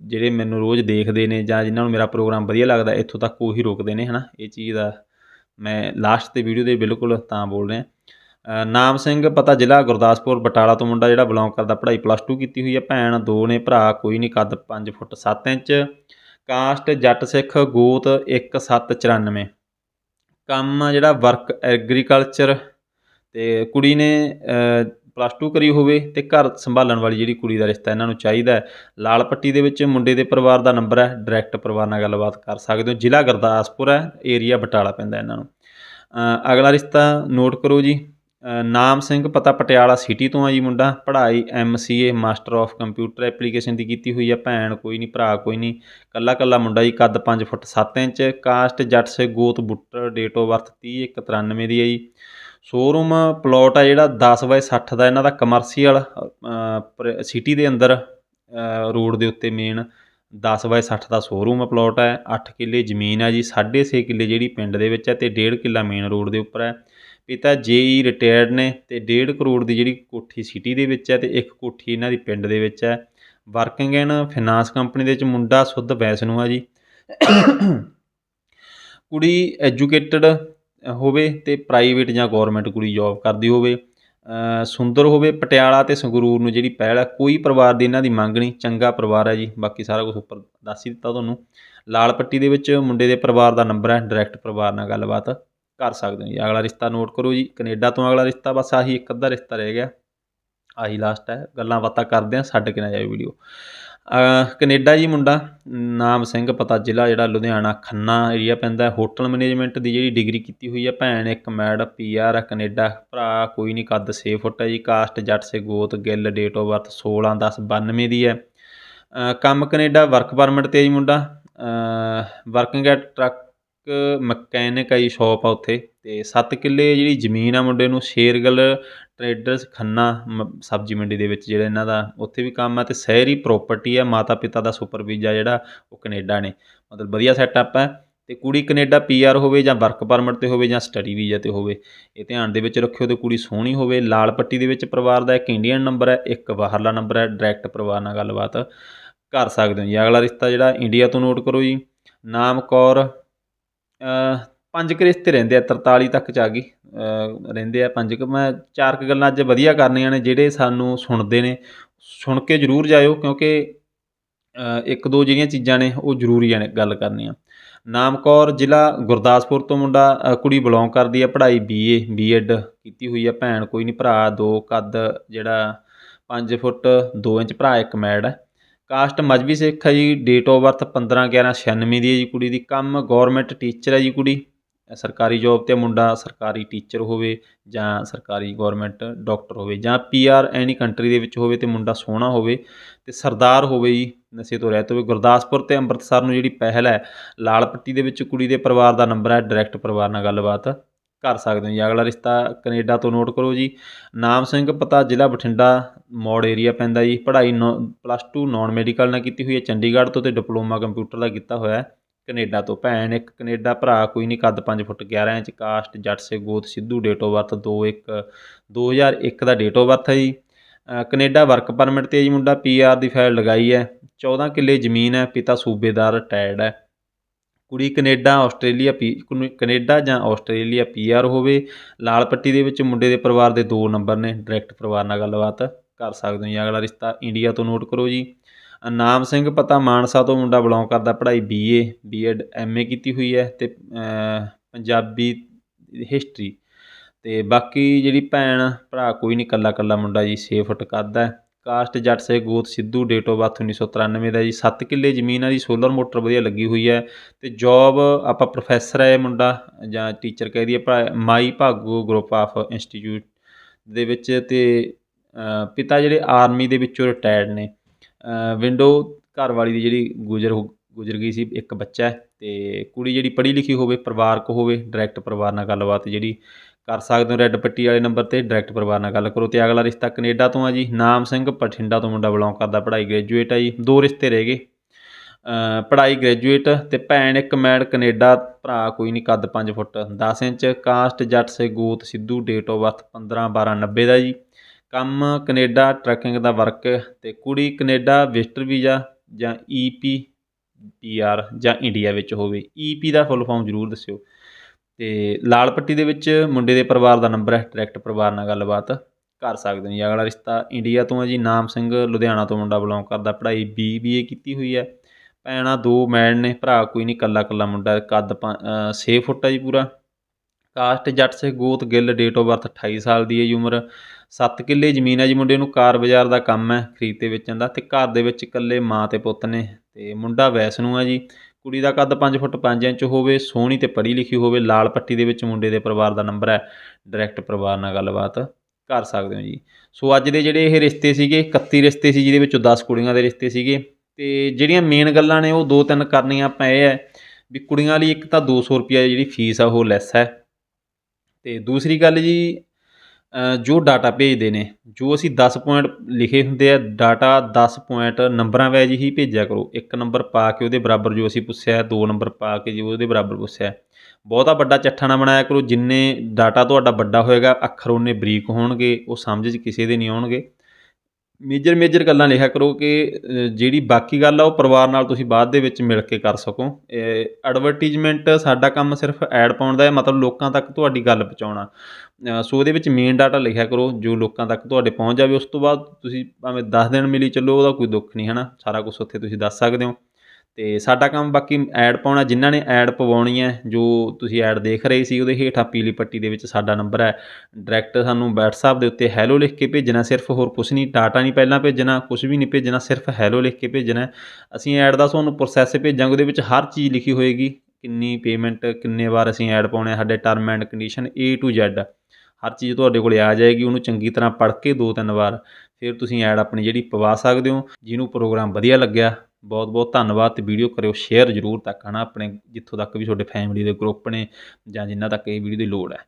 ਜਿਹੜੇ ਮੈਨੂੰ ਰੋਜ਼ ਦੇਖਦੇ ਨੇ ਜਾਂ ਜਿਨ੍ਹਾਂ ਨੂੰ ਮੇਰਾ ਪ੍ਰੋਗਰਾਮ ਵਧੀਆ ਲੱਗਦਾ, ਇੱਥੋਂ ਤੱਕ ਉਹੀ ਰੋਕਦੇ ਨੇ, ਹਨਾ? ਇਹ ਚੀਜ਼ ਦਾ ਮੈਂ ਲਾਸਟ ਤੇ ਵੀਡੀਓ ਦੇ ਬਿਲਕੁਲ ਤਾਂ ਬੋਲ ਰਿਹਾ। ਨਾਮ ਸਿੰਘ, ਪਤਾ ਜ਼ਿਲ੍ਹਾ ਗੁਰਦਾਸਪੁਰ, ਬਟਾਲਾ ਤੋਂ ਮੁੰਡਾ ਜਿਹੜਾ ਬਿਲੋਂਗ ਕਰਦਾ, ਪੜ੍ਹਾਈ ਪਲੱਸ 2 ਕੀਤੀ ਹੋਈ ਹੈ। ਭੈਣ ਦੋ ਨੇ, ਭਰਾ ਕੋਈ ਨਹੀਂ, ਕੱਦ 5 ਫੁੱਟ 7 ਇੰਚ। ਕਾਸਟ, ਜੱਟ ਸਿੱਖ, ਗੋਤ 1794 ਕੰਮ ਜਿਹੜਾ ਵਰਕ ਐਗਰੀਕਲਚਰ ਤੇ ਕੁੜੀ ਨੇ ਪਲੱਸ 2 ਕਰੀ ਹੋਵੇ ਤੇ ਘਰ ਸੰਭਾਲਣ ਵਾਲੀ ਜਿਹੜੀ ਕੁੜੀ ਦਾ ਰਿਸ਼ਤਾ ਇਹਨਾਂ ਨੂੰ ਚਾਹੀਦਾ ਹੈ। ਲਾਲ ਪੱਟੀ ਦੇ ਵਿੱਚ ਮੁੰਡੇ ਦੇ ਪਰਿਵਾਰ ਦਾ ਨੰਬਰ ਹੈ ਡਾਇਰੈਕਟ ਪਰਿਵਾਰ ਨਾਲ ਗੱਲਬਾਤ ਕਰ ਸਕਦੇ ਹੋ। ਜ਼ਿਲ੍ਹਾ ਗੁਰਦਾਸਪੁਰ ਹੈ ਏਰੀਆ ਬਟਾਲਾ ਪੈਂਦਾ ਇਹਨਾਂ ਨੂੰ। ਅਗਲਾ ਰਿਸ਼ਤਾ ਨੋਟ ਕਰੋ ਜੀ। ਨਾਮ ਸਿੰਘ, ਪਤਾ ਪਟਿਆਲਾ ਸਿਟੀ ਤੋਂ ਆ ਜੀ ਮੁੰਡਾ। ਪੜ੍ਹਾਈ a master of computer application ਦੀ ਕੀਤੀ ਹੋਈ ਹੈ ਭੈਣ, ਕੋਈ ਨਹੀਂ ਭਰਾ ਕੋਈ ਨਹੀਂ ਕੱਲਾ ਕੱਲਾ ਮੁੰਡਾ ਜੀ, ਕੱਦ 5 ਫੁੱਟ 7 ਇੰਚ, ਕਾਸਟ ਜੱਟ ਸੇ ਗੋਤ ਬੁੱਟਰ ਡੇਟ ਆਫ ਬਰਥ 30 193 ਦੀ ਆ ਜੀ। ਸ਼ੋਰੂਮ ਪਲਾਟ ਆ ਜਿਹੜਾ 10 ਬਾਏ 60 ਦਾ, ਇਹਨਾਂ ਦਾ ਕਮਰਸ਼ੀਅਲ ਸਿਟੀ ਦੇ ਅੰਦਰ ਰੋਡ ਦੇ ਉੱਤੇ ਮੇਨ 10 ਬਾਏ 60 ਦਾ ਸ਼ੋਰੂਮ ਪਲਾਟ ਹੈ 8 ਕਿੱਲੇ ਜ਼ਮੀਨ ਹੈ ਜੀ 6.5 ਕਿੱਲੇ ਜਿਹੜੀ ਪਿੰਡ ਦੇ ਵਿੱਚ ਹੈ ਤੇ 1.5 ਕਿੱਲਾ ਮੇਨ ਰੋਡ ਦੇ ਉੱਪਰ ਹੈ ਪਿਤਾ ਜੇਈ ਰਿਟਾਇਰਡ ਨੇ ਤੇ 1.5 ਕਰੋੜ ਦੀ ਜਿਹੜੀ ਕੋਠੀ ਸਿਟੀ ਦੇ ਵਿੱਚ ਹੈ ਤੇ ਇੱਕ ਕੋਠੀ ਇਹਨਾਂ ਦੀ ਪਿੰਡ ਦੇ ਵਿੱਚ ਹੈ। ਵਰਕਿੰਗ ਇਨ ਫਾਈਨਾਂਸ ਕੰਪਨੀ ਦੇ ਵਿੱਚ ਮੁੰਡਾ ਸੁੱਧ ਵੈਸਨੂੰ ਆ ਜੀ। ਕੁੜੀ ਐਜੂਕੇਟਡ ਹੋਵੇ ਤੇ ਪ੍ਰਾਈਵੇਟ ਜਾਂ ਗਵਰਨਮੈਂਟ ਕੁੜੀ ਜੌਬ ਕਰਦੀ ਹੋਵੇ ਸੁੰਦਰ ਹੋਵੇ, ਪਟਿਆਲਾ ਤੇ ਸੰਗਰੂਰ ਨੂੰ ਜਿਹੜੀ ਪਹਿਲ ਹੈ, ਕੋਈ ਪਰਿਵਾਰ ਦੀ ਇਹਨਾਂ ਦੀ ਮੰਗ ਨਹੀਂ, ਚੰਗਾ ਪਰਿਵਾਰ ਹੈ ਜੀ। ਬਾਕੀ ਸਾਰਾ ਕੁਝ ਉੱਪਰ ਦੱਸ ਹੀ ਦਿੱਤਾ ਤੁਹਾਨੂੰ। ਲਾਲ ਪੱਟੀ ਦੇ ਵਿੱਚ ਮੁੰਡੇ ਦੇ ਪਰਿਵਾਰ ਦਾ ਨੰਬਰ ਹੈ ਡਾਇਰੈਕਟ ਪਰਿਵਾਰ ਨਾਲ ਗੱਲਬਾਤ। ਕਰ ਸਕਦੇ ਹੋ ਜੀ। ਅਗਲਾ ਰਿਸ਼ਤਾ ਨੋਟ ਕਰੋ ਜੀ। ਕੈਨੇਡਾ ਤੋਂ ਅਗਲਾ ਰਿਸ਼ਤਾ ਬਸ ਆਹੀ ਇੱਕ ਅੱਧਾ ਰਿਸ਼ਤਾ ਰਹਿ ਗਿਆ। ਆਹੀ ਲਾਸਟ ਹੈ। ਗੱਲਾਂ ਬਾਤਾਂ ਕਰਦੇ ਆ ਛੱਡ ਕੇ ਨਾ ਜਾਵੇ ਵੀਡੀਓ ਕੈਨੇਡਾ ਜੀ ਮੁੰਡਾ, ਨਾਮ ਸਿੰਘ ਪਤਾ ਜ਼ਿਲ੍ਹਾ ਜਿਹੜਾ ਲੁਧਿਆਣਾ ਖੰਨਾ ਏਰੀਆ ਪੈਂਦਾ ਹੋਟਲ ਮੈਨੇਜਮੈਂਟ ਦੀ ਜਿਹੜੀ ਡਿਗਰੀ ਕੀਤੀ ਹੋਈ ਹੈ। ਭੈਣ ਇੱਕ ਮੈਡ ਪੀਆਰ ਹੈ ਕੈਨੇਡਾ। ਭਰਾ ਕੋਈ ਨਹੀਂ, ਕੱਦ 6 ਫੁੱਟ ਹੈ ਜੀ। ਕਾਸਟ ਜੱਟ ਸੇ ਗੋਤ, ਗਿੱਲ ਡੇਟ ਆਫ ਬਰਥ 16 10 92 ਦੀ ਹੈ। ਕੰਮ ਕੈਨੇਡਾ ਵਰਕ ਪਰਮਿਟ ਤੇ ਜੀ ਮੁੰਡਾ। ਵਰਕਿੰਗ ਐਟ ਟਰੱਕ ਮਕੈਨਿਕ ਆਈ ਸ਼ਾਪ ਆ ਉੱਥੇ ਅਤੇ ਸੱਤ ਕਿੱਲੇ ਜਿਹੜੀ ਜ਼ਮੀਨ ਆ ਮੁੰਡੇ ਨੂੰ ਸ਼ੇਰਗਲ ਟਰੇਡਰਸ ਖੰਨਾ ਮ- ਸਬਜ਼ੀ ਮੰਡੀ ਦੇ ਵਿੱਚ ਜਿਹੜਾ ਇਹਨਾਂ ਦਾ ਉੱਥੇ ਵੀ ਕੰਮ ਆ ਅਤੇ ਸ਼ਹਿਰੀ ਪ੍ਰੋਪਰਟੀ ਆ, ਮਾਤਾ ਪਿਤਾ ਦਾ ਸੁਪਰ ਵੀਜ਼ਾ ਜਿਹੜਾ ਉਹ ਕੈਨੇਡਾ ਨੇ। ਮਤਲਬ ਵਧੀਆ ਸੈਟਅਪ ਹੈ ਅਤੇ ਕੁੜੀ ਕੈਨੇਡਾ ਪੀਆਰ ਹੋਵੇ ਜਾਂ ਵਰਕ ਪਰਮਿਟ ਤੇ ਹੋਵੇ ਜਾਂ ਸਟੱਡੀ ਵੀਜ਼ਾ ਤੇ ਹੋਵੇ, ਇਹ ਧਿਆਨ ਦੇ ਵਿੱਚ ਰੱਖਿਓ ਤੇ ਕੁੜੀ ਸੋਹਣੀ ਹੋਵੇ। ਲਾਲ ਪੱਟੀ ਦੇ ਵਿੱਚ ਪਰਿਵਾਰ ਦਾ ਇੱਕ ਇੰਡੀਅਨ ਨੰਬਰ ਹੈ ਇੱਕ ਬਾਹਰਲਾ ਨੰਬਰ ਹੈ ਡਾਇਰੈਕਟ ਪਰਿਵਾਰ ਨਾਲ ਗੱਲਬਾਤ ਕਰ ਸਕਦੇ ਹੋ ਜੀ। ਅਗਲਾ ਰਿਸ਼ਤਾ ਜਿਹੜਾ ਇੰਡੀਆ ਤੋਂ ਨੋਟ ਕਰੋ ਜੀ। ਨਾਮ ਕੌਰ ਪੰਜ ਕੁ ਰਿਸ਼ਤੇ ਰਹਿੰਦੇ ਆ 43 ਤੱਕ ਚ ਆ ਗਈ ਰਹਿੰਦੇ ਆ ਪੰਜ ਕੁ। ਮੈਂ ਚਾਰ ਕੁ ਗੱਲਾਂ ਅੱਜ ਵਧੀਆ ਕਰਨੀਆਂ ਨੇ, ਜਿਹੜੇ ਸਾਨੂੰ ਸੁਣਦੇ ਨੇ, ਸੁਣ ਕੇ ਜ਼ਰੂਰ ਜਾਇਓ, ਕਿਉਂਕਿ ਇੱਕ ਦੋ ਜਿਹੜੀਆਂ ਚੀਜ਼ਾਂ ਨੇ, ਉਹ ਜ਼ਰੂਰੀਆਂ ਨੇ ਗੱਲ ਕਰਨੀਆਂ। ਨਾਮ ਕੌਰ ਜ਼ਿਲ੍ਹਾ ਗੁਰਦਾਸਪੁਰ ਤੋਂ ਮੁੰਡਾ ਕੁੜੀ ਬਿਲੋਂਗ ਕਰਦੀ ਹੈ ਪੜ੍ਹਾਈ ਬੀਏ ਬੀਐਡ ਕੀਤੀ ਹੋਈ ਹੈ ਭੈਣ ਕੋਈ ਨਹੀਂ ਭਰਾ, ਦੋ, ਕੱਦ, ਜਿਹੜਾ 5 ਫੁੱਟ 2 ਇੰਚ ਭਰਾ, ਇੱਕ ਮੈਡ ਹੈ ਕਾਸਟ ਮਜਬੀ ਸਿੱਖ ਹੈ ਜੀ ਡੇਟ ਆਫ ਬਰਥ 15 11 96 ਦੀ ਹੈ ਜੀ ਕੁੜੀ ਦੀ, ਕੰਮ ਗਵਰਨਮੈਂਟ ਟੀਚਰ ਹੈ ਜੀ ਕੁੜੀ, ਸਰਕਾਰੀ ਜੋਬ ਤੇ ਮੁੰਡਾ ਸਰਕਾਰੀ ਟੀਚਰ ਹੋਵੇ ਜਾਂ ਸਰਕਾਰੀ ਗਵਰਨਮੈਂਟ ਡਾਕਟਰ ਹੋਵੇ ਜਾਂ ਪੀਆਰ ਐਨੀ ਕੰਟਰੀ ਦੇ ਵਿੱਚ ਹੋਵੇ ਤੇ ਮੁੰਡਾ ਸੋਹਣਾ ਹੋਵੇ ਤੇ ਸਰਦਾਰ ਹੋਵੇ ਜੀ, ਨਸ਼ੇ ਤੋਂ ਰਹਿਤ ਹੋਵੇ। ਗੁਰਦਾਸਪੁਰ ਤੇ ਅੰਮ੍ਰਿਤਸਰ ਨੂੰ ਜਿਹੜੀ ਪਹਿਲ ਹੈ, ਲਾਲ ਪੱਟੀ ਦੇ ਵਿੱਚ ਕੁੜੀ ਦੇ ਪਰਿਵਾਰ ਦਾ ਨੰਬਰ ਹੈ ਡਾਇਰੈਕਟ ਪਰਿਵਾਰ ਨਾਲ ਗੱਲਬਾਤ। ਕਰ ਸਕਦੇ ਹੋ ਜੀ। ਅਗਲਾ ਰਿਸ਼ਤਾ ਕੈਨੇਡਾ ਤੋਂ ਨੋਟ ਕਰੋ ਜੀ। ਨਾਮ ਸਿੰਘ ਪਤਾ ਜ਼ਿਲ੍ਹਾ ਬਠਿੰਡਾ ਮੋੜ ਏਰੀਆ ਪੈਂਦਾ ਜੀ। ਪੜ੍ਹਾਈ ਪਲੱਸ 2 ਨਾਨ ਮੈਡੀਕਲ ਨਾਲ ਕੀਤੀ ਹੋਈ ਹੈ। ਚੰਡੀਗੜ੍ਹ ਤੋਂ ਤੇ ਡਿਪਲੋਮਾ ਕੰਪਿਊਟਰ ਦਾ ਕੀਤਾ ਹੋਇਆ ਹੈ। ਕੈਨੇਡਾ ਤੋਂ ਭੈਣ ਇੱਕ ਕੈਨੇਡਾ ਭਰਾ ਕੋਈ ਨਹੀਂ। ਕੱਦ 5 ਫੁੱਟ 11 ਇੰਚ ਕਾਸਟ ਜੱਟ ਸੇ ਗੋਤ ਸਿੱਧੂ ਡੇਟ ਆਫ ਬਰਥ 2 1 2001 ਦਾ ਡੇਟ ਆਫ ਬਰਥ ਹੈ ਜੀ। ਅ, ਕੈਨੇਡਾ ਵਰਕ ਪਰਮਿਟ ਤੇ ਜੀ ਮੁੰਡਾ। ਪੀਆਰ ਦੀ ਫਾਈਲ ਲਗਾਈ ਹੈ। 14 ਕਿੱਲੇ ਜ਼ਮੀਨ ਹੈ। ਪਿਤਾ ਸੂਬੇਦਾਰ ਰਿਟਾਇਰਡ ਹੈ। ਕੁੜੀ ਕੈਨੇਡਾ, ਆਸਟ੍ਰੇਲੀਆ ਪੀ ਕੁਨ- ਕੈਨੇਡਾ ਜਾਂ ਆਸਟ੍ਰੇਲੀਆ ਪੀਆਰ ਹੋਵੇ, ਲਾਲ ਪੱਟੀ ਦੇ ਵਿੱਚ ਮੁੰਡੇ ਦੇ ਪਰਿਵਾਰ ਦੇ ਦੋ ਨੰਬਰ ਨੇ, ਡਾਇਰੈਕਟ ਪਰਿਵਾਰ ਨਾਲ ਗੱਲਬਾਤ ਕਰ ਸਕਦੇ ਹੋ ਜੀ। ਅਗਲਾ ਰਿਸ਼ਤਾ ਇੰਡੀਆ ਤੋਂ ਨੋਟ ਕਰੋ ਜੀ। ਨਾਮ ਸਿੰਘ ਪਤਾ ਮਾਨਸਾ ਤੋਂ ਮੁੰਡਾ ਬਿਲੋਂਗ ਕਰਦਾ, ਪੜ੍ਹਾਈ ਬੀਏ ਬੀਐਡ ਐਮਏ ਕੀਤੀ ਹੋਈ ਹੈ ਤੇ ਪੰਜਾਬੀ ਹਿਸਟਰੀ ਤੇ ਬਾਕੀ ਜਿਹੜੀ ਭੈਣ ਭਰਾ ਕੋਈ ਨਹੀਂ ਕੱਲਾ ਕੱਲਾ ਮੁੰਡਾ ਜੀ 6 ਫੁੱਟ ਕੱਦ ਹੈ। ਕਾਸਟ ਜੱਟ ਸੇ ਗੋਤ ਸਿੱਧੂ ਡੇਟ ਆਫ ਬਰਥ 1993 ਦਾ ਜੀ। 7 ਕਿੱਲੇ ਜ਼ਮੀਨ ਆ ਜੀ ਸੋਲਰ ਮੋਟਰ ਵਧੀਆ ਲੱਗੀ ਹੋਈ ਹੈ। ਤੇ ਜੌਬ ਆਪਾਂ ਪ੍ਰੋਫੈਸਰ ਹੈ ਮੁੰਡਾ, ਜਾਂ ਟੀਚਰ ਕਹਿ ਦਈਏ, ਭਰਾ Mai Bhago group of institute ਦੇ ਵਿੱਚ। ਤੇ ਪਿਤਾ ਜਿਹੜੇ ਆਰਮੀ ਦੇ ਵਿੱਚੋਂ ਰਿਟਾਇਰਡ ਨੇ। ਵਿੰਡੋ ਘਰ ਵਾਲੀ ਦੀ ਜਿਹੜੀ ਗੁਜ਼ਰ ਹੋ- ਗੁਜ਼ਰ ਗਈ ਸੀ, ਇੱਕ ਬੱਚਾ ਹੈ। ਤੇ ਕੁੜੀ ਜਿਹੜੀ ਪੜ੍ਹੀ ਲਿਖੀ ਹੋਵੇ, ਪਰਿਵਾਰਕ ਹੋਵੇ ਡਾਇਰੈਕਟ ਪਰਿਵਾਰ ਨਾਲ ਗੱਲਬਾਤ ਜਿਹੜੀ ਕਰ ਸਕਦੇ ਹੋ ਰੈੱਡ ਪੱਟੀ ਵਾਲੇ ਨੰਬਰ ਤੇ ਡਾਇਰੈਕਟ ਪਰਿਵਾਰ ਨਾਲ ਗੱਲ ਕਰੋ ਤੇ ਅਗਲਾ ਰਿਸ਼ਤਾ ਕੈਨੇਡਾ ਤੋਂ ਆ ਜੀ, ਨਾਮ ਸਿੰਘ ਬਠਿੰਡਾ ਤੋਂ ਮੁੰਡਾ ਬਿਲੋਂਗ ਕਰਦਾ, ਪੜ੍ਹਾਈ ਗ੍ਰੈਜੂਏਟ ਆ ਜੀ, ਦੋ ਰਿਸ਼ਤੇ ਰਹਿ ਗਏ। ਪੜ੍ਹਾਈ ਗ੍ਰੈਜੂਏਟ ਤੇ ਭੈਣ ਇੱਕ ਮੈਡ ਕੈਨੇਡਾ ਭਰਾ ਕੋਈ ਨਹੀਂ, ਕੱਦ 5 ਫੁੱਟ 10 ਇੰਚ ਕਾਸਟ ਜੱਟ ਸੇ ਗੋਤ ਸਿੱਧੂ ਡੇਟ ਆਫ ਬਰਥ 15 12 90 ਦਾ ਜੀ। ਕੰਮ ਕੈਨੇਡਾ ਟਰੈਕਿੰਗ ਦਾ ਵਰਕ ਤੇ ਕੁੜੀ ਕੈਨੇਡਾ ਵਿਜ਼ਟਰ ਵੀਜ਼ਾ ਜਾਂ ਈਪੀ ਪੀਆਰ ਜਾਂ ਇੰਡੀਆ ਵਿੱਚ ਹੋਵੇ। ਈਪੀ ਦਾ ਫੁੱਲ ਫਾਰਮ ਜ਼ਰੂਰ ਦੱਸਿਓ। ਤੇ ਲਾਲ ਪੱਟੀ ਦੇ ਵਿੱਚ ਮੁੰਡੇ ਦੇ ਪਰਿਵਾਰ ਦਾ ਨੰਬਰ ਹੈ ਡਾਇਰੈਕਟ ਪਰਿਵਾਰ ਨਾਲ ਗੱਲਬਾਤ ਕਰ ਸਕਦੇ ਨੇ ਜੀ। ਅਗਲਾ ਰਿਸ਼ਤਾ ਇੰਡੀਆ ਤੋਂ ਹੈ ਜੀ, ਨਾਮ ਸਿੰਘ ਲੁਧਿਆਣਾ ਤੋਂ ਮੁੰਡਾ ਬਿਲੋਂਗ ਕਰਦਾ। ਪੜ੍ਹਾਈ ਬੀ ਬੀਬੀਏ ਕੀਤੀ ਹੋਈ ਹੈ। ਭੈਣਾਂ ਦੋ ਮੈਡ ਨੇ, ਭਰਾ ਕੋਈ ਨਹੀਂ ਕੱਲਾ ਕੱਲਾ ਮੁੰਡਾ ਕੱਦ 6 ਫੁੱਟ ਹੈ ਜੀ ਪੂਰਾ। ਕਾਸਟ ਜੱਟ ਸੇ ਗੋਤ ਗਿੱਲ ਡੇਟ ਆਫ ਬਰਥ 28 ਸਾਲ ਦੀ ਹੈ ਜੀ ਉਮਰ। 7 ਕਿੱਲੇ ਜ਼ਮੀਨ ਹੈ ਜੀ ਮੁੰਡੇ ਨੂੰ, ਕਾਰ ਬਾਜ਼ਾਰ ਦਾ ਕੰਮ ਹੈ, ਖਰੀਦ ਤੇ ਵੇਚਣ ਦਾ। ਤੇ ਘਰ ਦੇ ਵਿੱਚ ਇਕੱਲੇ ਮਾਂ ਤੇ ਪੁੱਤ ਨੇ ਤੇ ਮੁੰਡਾ ਵੈਸ ਨੂੰ ਹੈ ਜੀ। ਕੁੜੀ ਦਾ ਕੱਦ 5 ਫੁੱਟ 5 ਇੰਚ ਹੋਵੇ, ਸੋਹਣੀ ਤੇ ਪੜ੍ਹੀ ਲਿਖੀ ਹੋਵੇ, ਲਾਲ ਪੱਟੀ ਦੇ ਵਿੱਚ ਮੁੰਡੇ ਦੇ ਪਰਿਵਾਰ ਦਾ ਨੰਬਰ ਹੈ ਡਾਇਰੈਕਟ ਪਰਿਵਾਰ ਨਾਲ ਗੱਲਬਾਤ ਕਰ ਸਕਦੇ ਹੋ ਜੀ। ਸੋ ਅੱਜ ਦੇ ਜਿਹੜੇ ਇਹ ਰਿਸ਼ਤੇ ਸੀਗੇ 31 ਰਿਸ਼ਤੇ ਸੀ, ਜਿਹਦੇ ਵਿੱਚੋਂ 10 ਕੁੜੀਆਂ ਦੇ ਰਿਸ਼ਤੇ ਸੀਗੇ। ਤੇ ਜਿਹੜੀਆਂ ਮੇਨ ਗੱਲਾਂ ਨੇ, ਉਹ ਦੋ ਤਿੰਨ ਕਰਨੀਆਂ ਆਪਾਂ ਇਹ ਹੈ ਵੀ ਕੁੜੀਆਂ ਲਈ ਇੱਕ ਤਾਂ 200 ਰੁਪਿਆ ਜਿਹੜੀ ਫੀਸ ਆ, ਉਹ ਲੈਸ ਹੈ। ਤੇ ਦੂਸਰੀ ਗੱਲ ਜੀ ਜੋ ਡਾਟਾ ਭੇਜਦੇ ਨੇ, ਜੋ ਅਸੀਂ 10 ਪੁਆਇੰਟ ਲਿਖੇ ਹੁੰਦੇ ਆ ਡਾਟਾ 10 ਪੁਆਇੰਟ ਨੰਬਰਾਂ ਵਾਈਜ਼ ਹੀ ਭੇਜਿਆ ਕਰੋ। ਇੱਕ ਨੰਬਰ ਪਾ ਕੇ ਉਹਦੇ ਬਰਾਬਰ ਜੋ ਅਸੀਂ ਪੁੱਛਿਆ, ਦੋ ਨੰਬਰ ਪਾ ਕੇ ਜੋ ਉਹਦੇ ਬਰਾਬਰ ਪੁੱਛਿਆ। ਬਹੁਤਾ ਵੱਡਾ ਚੱਠਾ ਨਾ ਬਣਾਇਆ ਕਰੋ, ਜਿੰਨੇ ਡਾਟਾ ਤੁਹਾਡਾ ਵੱਡਾ ਹੋਏਗਾ, ਅੱਖਰ ਉਹਨੇ ਬਰੀਕ ਹੋਣਗੇ, ਉਹ ਸਮਝ 'ਚ ਕਿਸੇ ਦੇ ਨਹੀਂ ਆਉਣਗੇ। ਮੇਜਰ ਮੇਜਰ ਗੱਲਾਂ ਲਿਖਿਆ ਕਰੋ ਕਿ ਜਿਹੜੀ ਬਾਕੀ ਗੱਲ ਆ ਉਹ ਪਰਿਵਾਰ ਨਾਲ ਤੁਸੀਂ ਬਾਅਦ ਦੇ ਵਿੱਚ ਮਿਲ ਕੇ ਕਰ ਸਕੋ। ਐਡਵਰਟੀਜ਼ਮੈਂਟ ਸਾਡਾ ਕੰਮ ਸਿਰਫ ਐਡ ਪਾਉਣ ਦਾ ਹੈ, ਮਤਲਬ ਲੋਕਾਂ ਤੱਕ ਤੁਹਾਡੀ ਗੱਲ ਪਹੁੰਚਾਉਣਾ। ਸੋ ਉਹਦੇ ਵਿੱਚ ਮੇਨ ਡਾਟਾ ਲਿਖਿਆ ਕਰੋ, ਜੋ ਲੋਕਾਂ ਤੱਕ ਤੁਹਾਡੇ ਪਹੁੰਚ ਜਾਵੇ, ਉਸ ਤੋਂ ਬਾਅਦ ਤੁਸੀਂ ਭਾਵੇਂ 10 ਦਿਨ ਮਿਲੀ ਚੱਲੋ, ਉਹਦਾ ਕੋਈ ਦੁੱਖ ਨਹੀਂ ਹੈ ਨਾ ਸਾਰਾ ਕੁਝ ਉੱਥੇ ਤੁਸੀਂ ਦੱਸ ਸਕਦੇ ਹੋ। ਅਤੇ ਸਾਡਾ ਕੰਮ ਬਾਕੀ ਐਡ ਪਾਉਣਾ, ਜਿਨ੍ਹਾਂ ਨੇ ਐਡ ਪਵਾਉਣੀ ਹੈ, ਜੋ ਤੁਸੀਂ ਐਡ ਦੇਖ ਰਹੇ ਸੀ, ਉਹਦੇ ਹੇਠਾਂ ਪੀਲੀ ਪੱਟੀ ਦੇ ਵਿੱਚ ਸਾਡਾ ਨੰਬਰ ਹੈ। ਡਾਇਰੈਕਟ ਸਾਨੂੰ ਵਟਸਐਪ ਦੇ ਉੱਤੇ ਹੈਲੋ ਲਿਖ ਕੇ ਭੇਜਣਾ, ਸਿਰਫ ਹੋਰ ਕੁਝ ਨਹੀਂ ਡਾਟਾ ਨਹੀਂ ਪਹਿਲਾਂ ਭੇਜਣਾ ਕੁਝ ਵੀ ਨਹੀਂ ਭੇਜਣਾ, ਸਿਰਫ ਹੈਲੋ ਲਿਖ ਕੇ ਭੇਜਣਾ ਅਸੀਂ ਐਡ ਦਾ ਤੁਹਾਨੂੰ ਪ੍ਰੋਸੈਸ ਭੇਜਾਂਗੇ, ਉਹਦੇ ਵਿੱਚ ਹਰ ਚੀਜ਼ ਲਿਖੀ ਹੋਏਗੀ। ਕਿੰਨੀ ਪੇਮੈਂਟ ਕਿੰਨੇ ਵਾਰ ਅਸੀਂ ਐਡ ਪਾਉਣੇ ਆ, ਸਾਡੇ term and condition A to Z ਹਰ ਚੀਜ਼ ਤੁਹਾਡੇ ਕੋਲੇ ਆ ਜਾਏਗੀ, ਉਹਨੂੰ ਚੰਗੀ ਤਰ੍ਹਾਂ ਪੜ੍ਹ ਕੇ ਦੋ ਤਿੰਨ ਵਾਰ। ਫਿਰ ਤੁਸੀਂ ਐਡ ਆਪਣੀ ਜਿਹੜੀ ਪਵਾ ਸਕਦੇ ਹੋ, ਜਿਹਨੂੰ ਪ੍ਰੋਗਰਾਮ ਵਧੀਆ ਲੱਗਿਆ ਬਹੁਤ ਬਹੁਤ ਧੰਨਵਾਦ ਤੇ ਵੀਡੀਓ ਕਰਿਓ ਸ਼ੇਅਰ ਜ਼ਰੂਰ ਤੱਕ ਹਨਾ ਆਪਣੇ ਜਿੱਥੋਂ ਤੱਕ ਵੀ ਤੁਹਾਡੇ ਫੈਮਿਲੀ ਦੇ ਗਰੁੱਪ ਨੇ ਜਾਂ ਜਿਨ੍ਹਾਂ ਤੱਕ ਇਹ ਵੀਡੀਓ ਦੀ ਲੋੜ ਹੈ।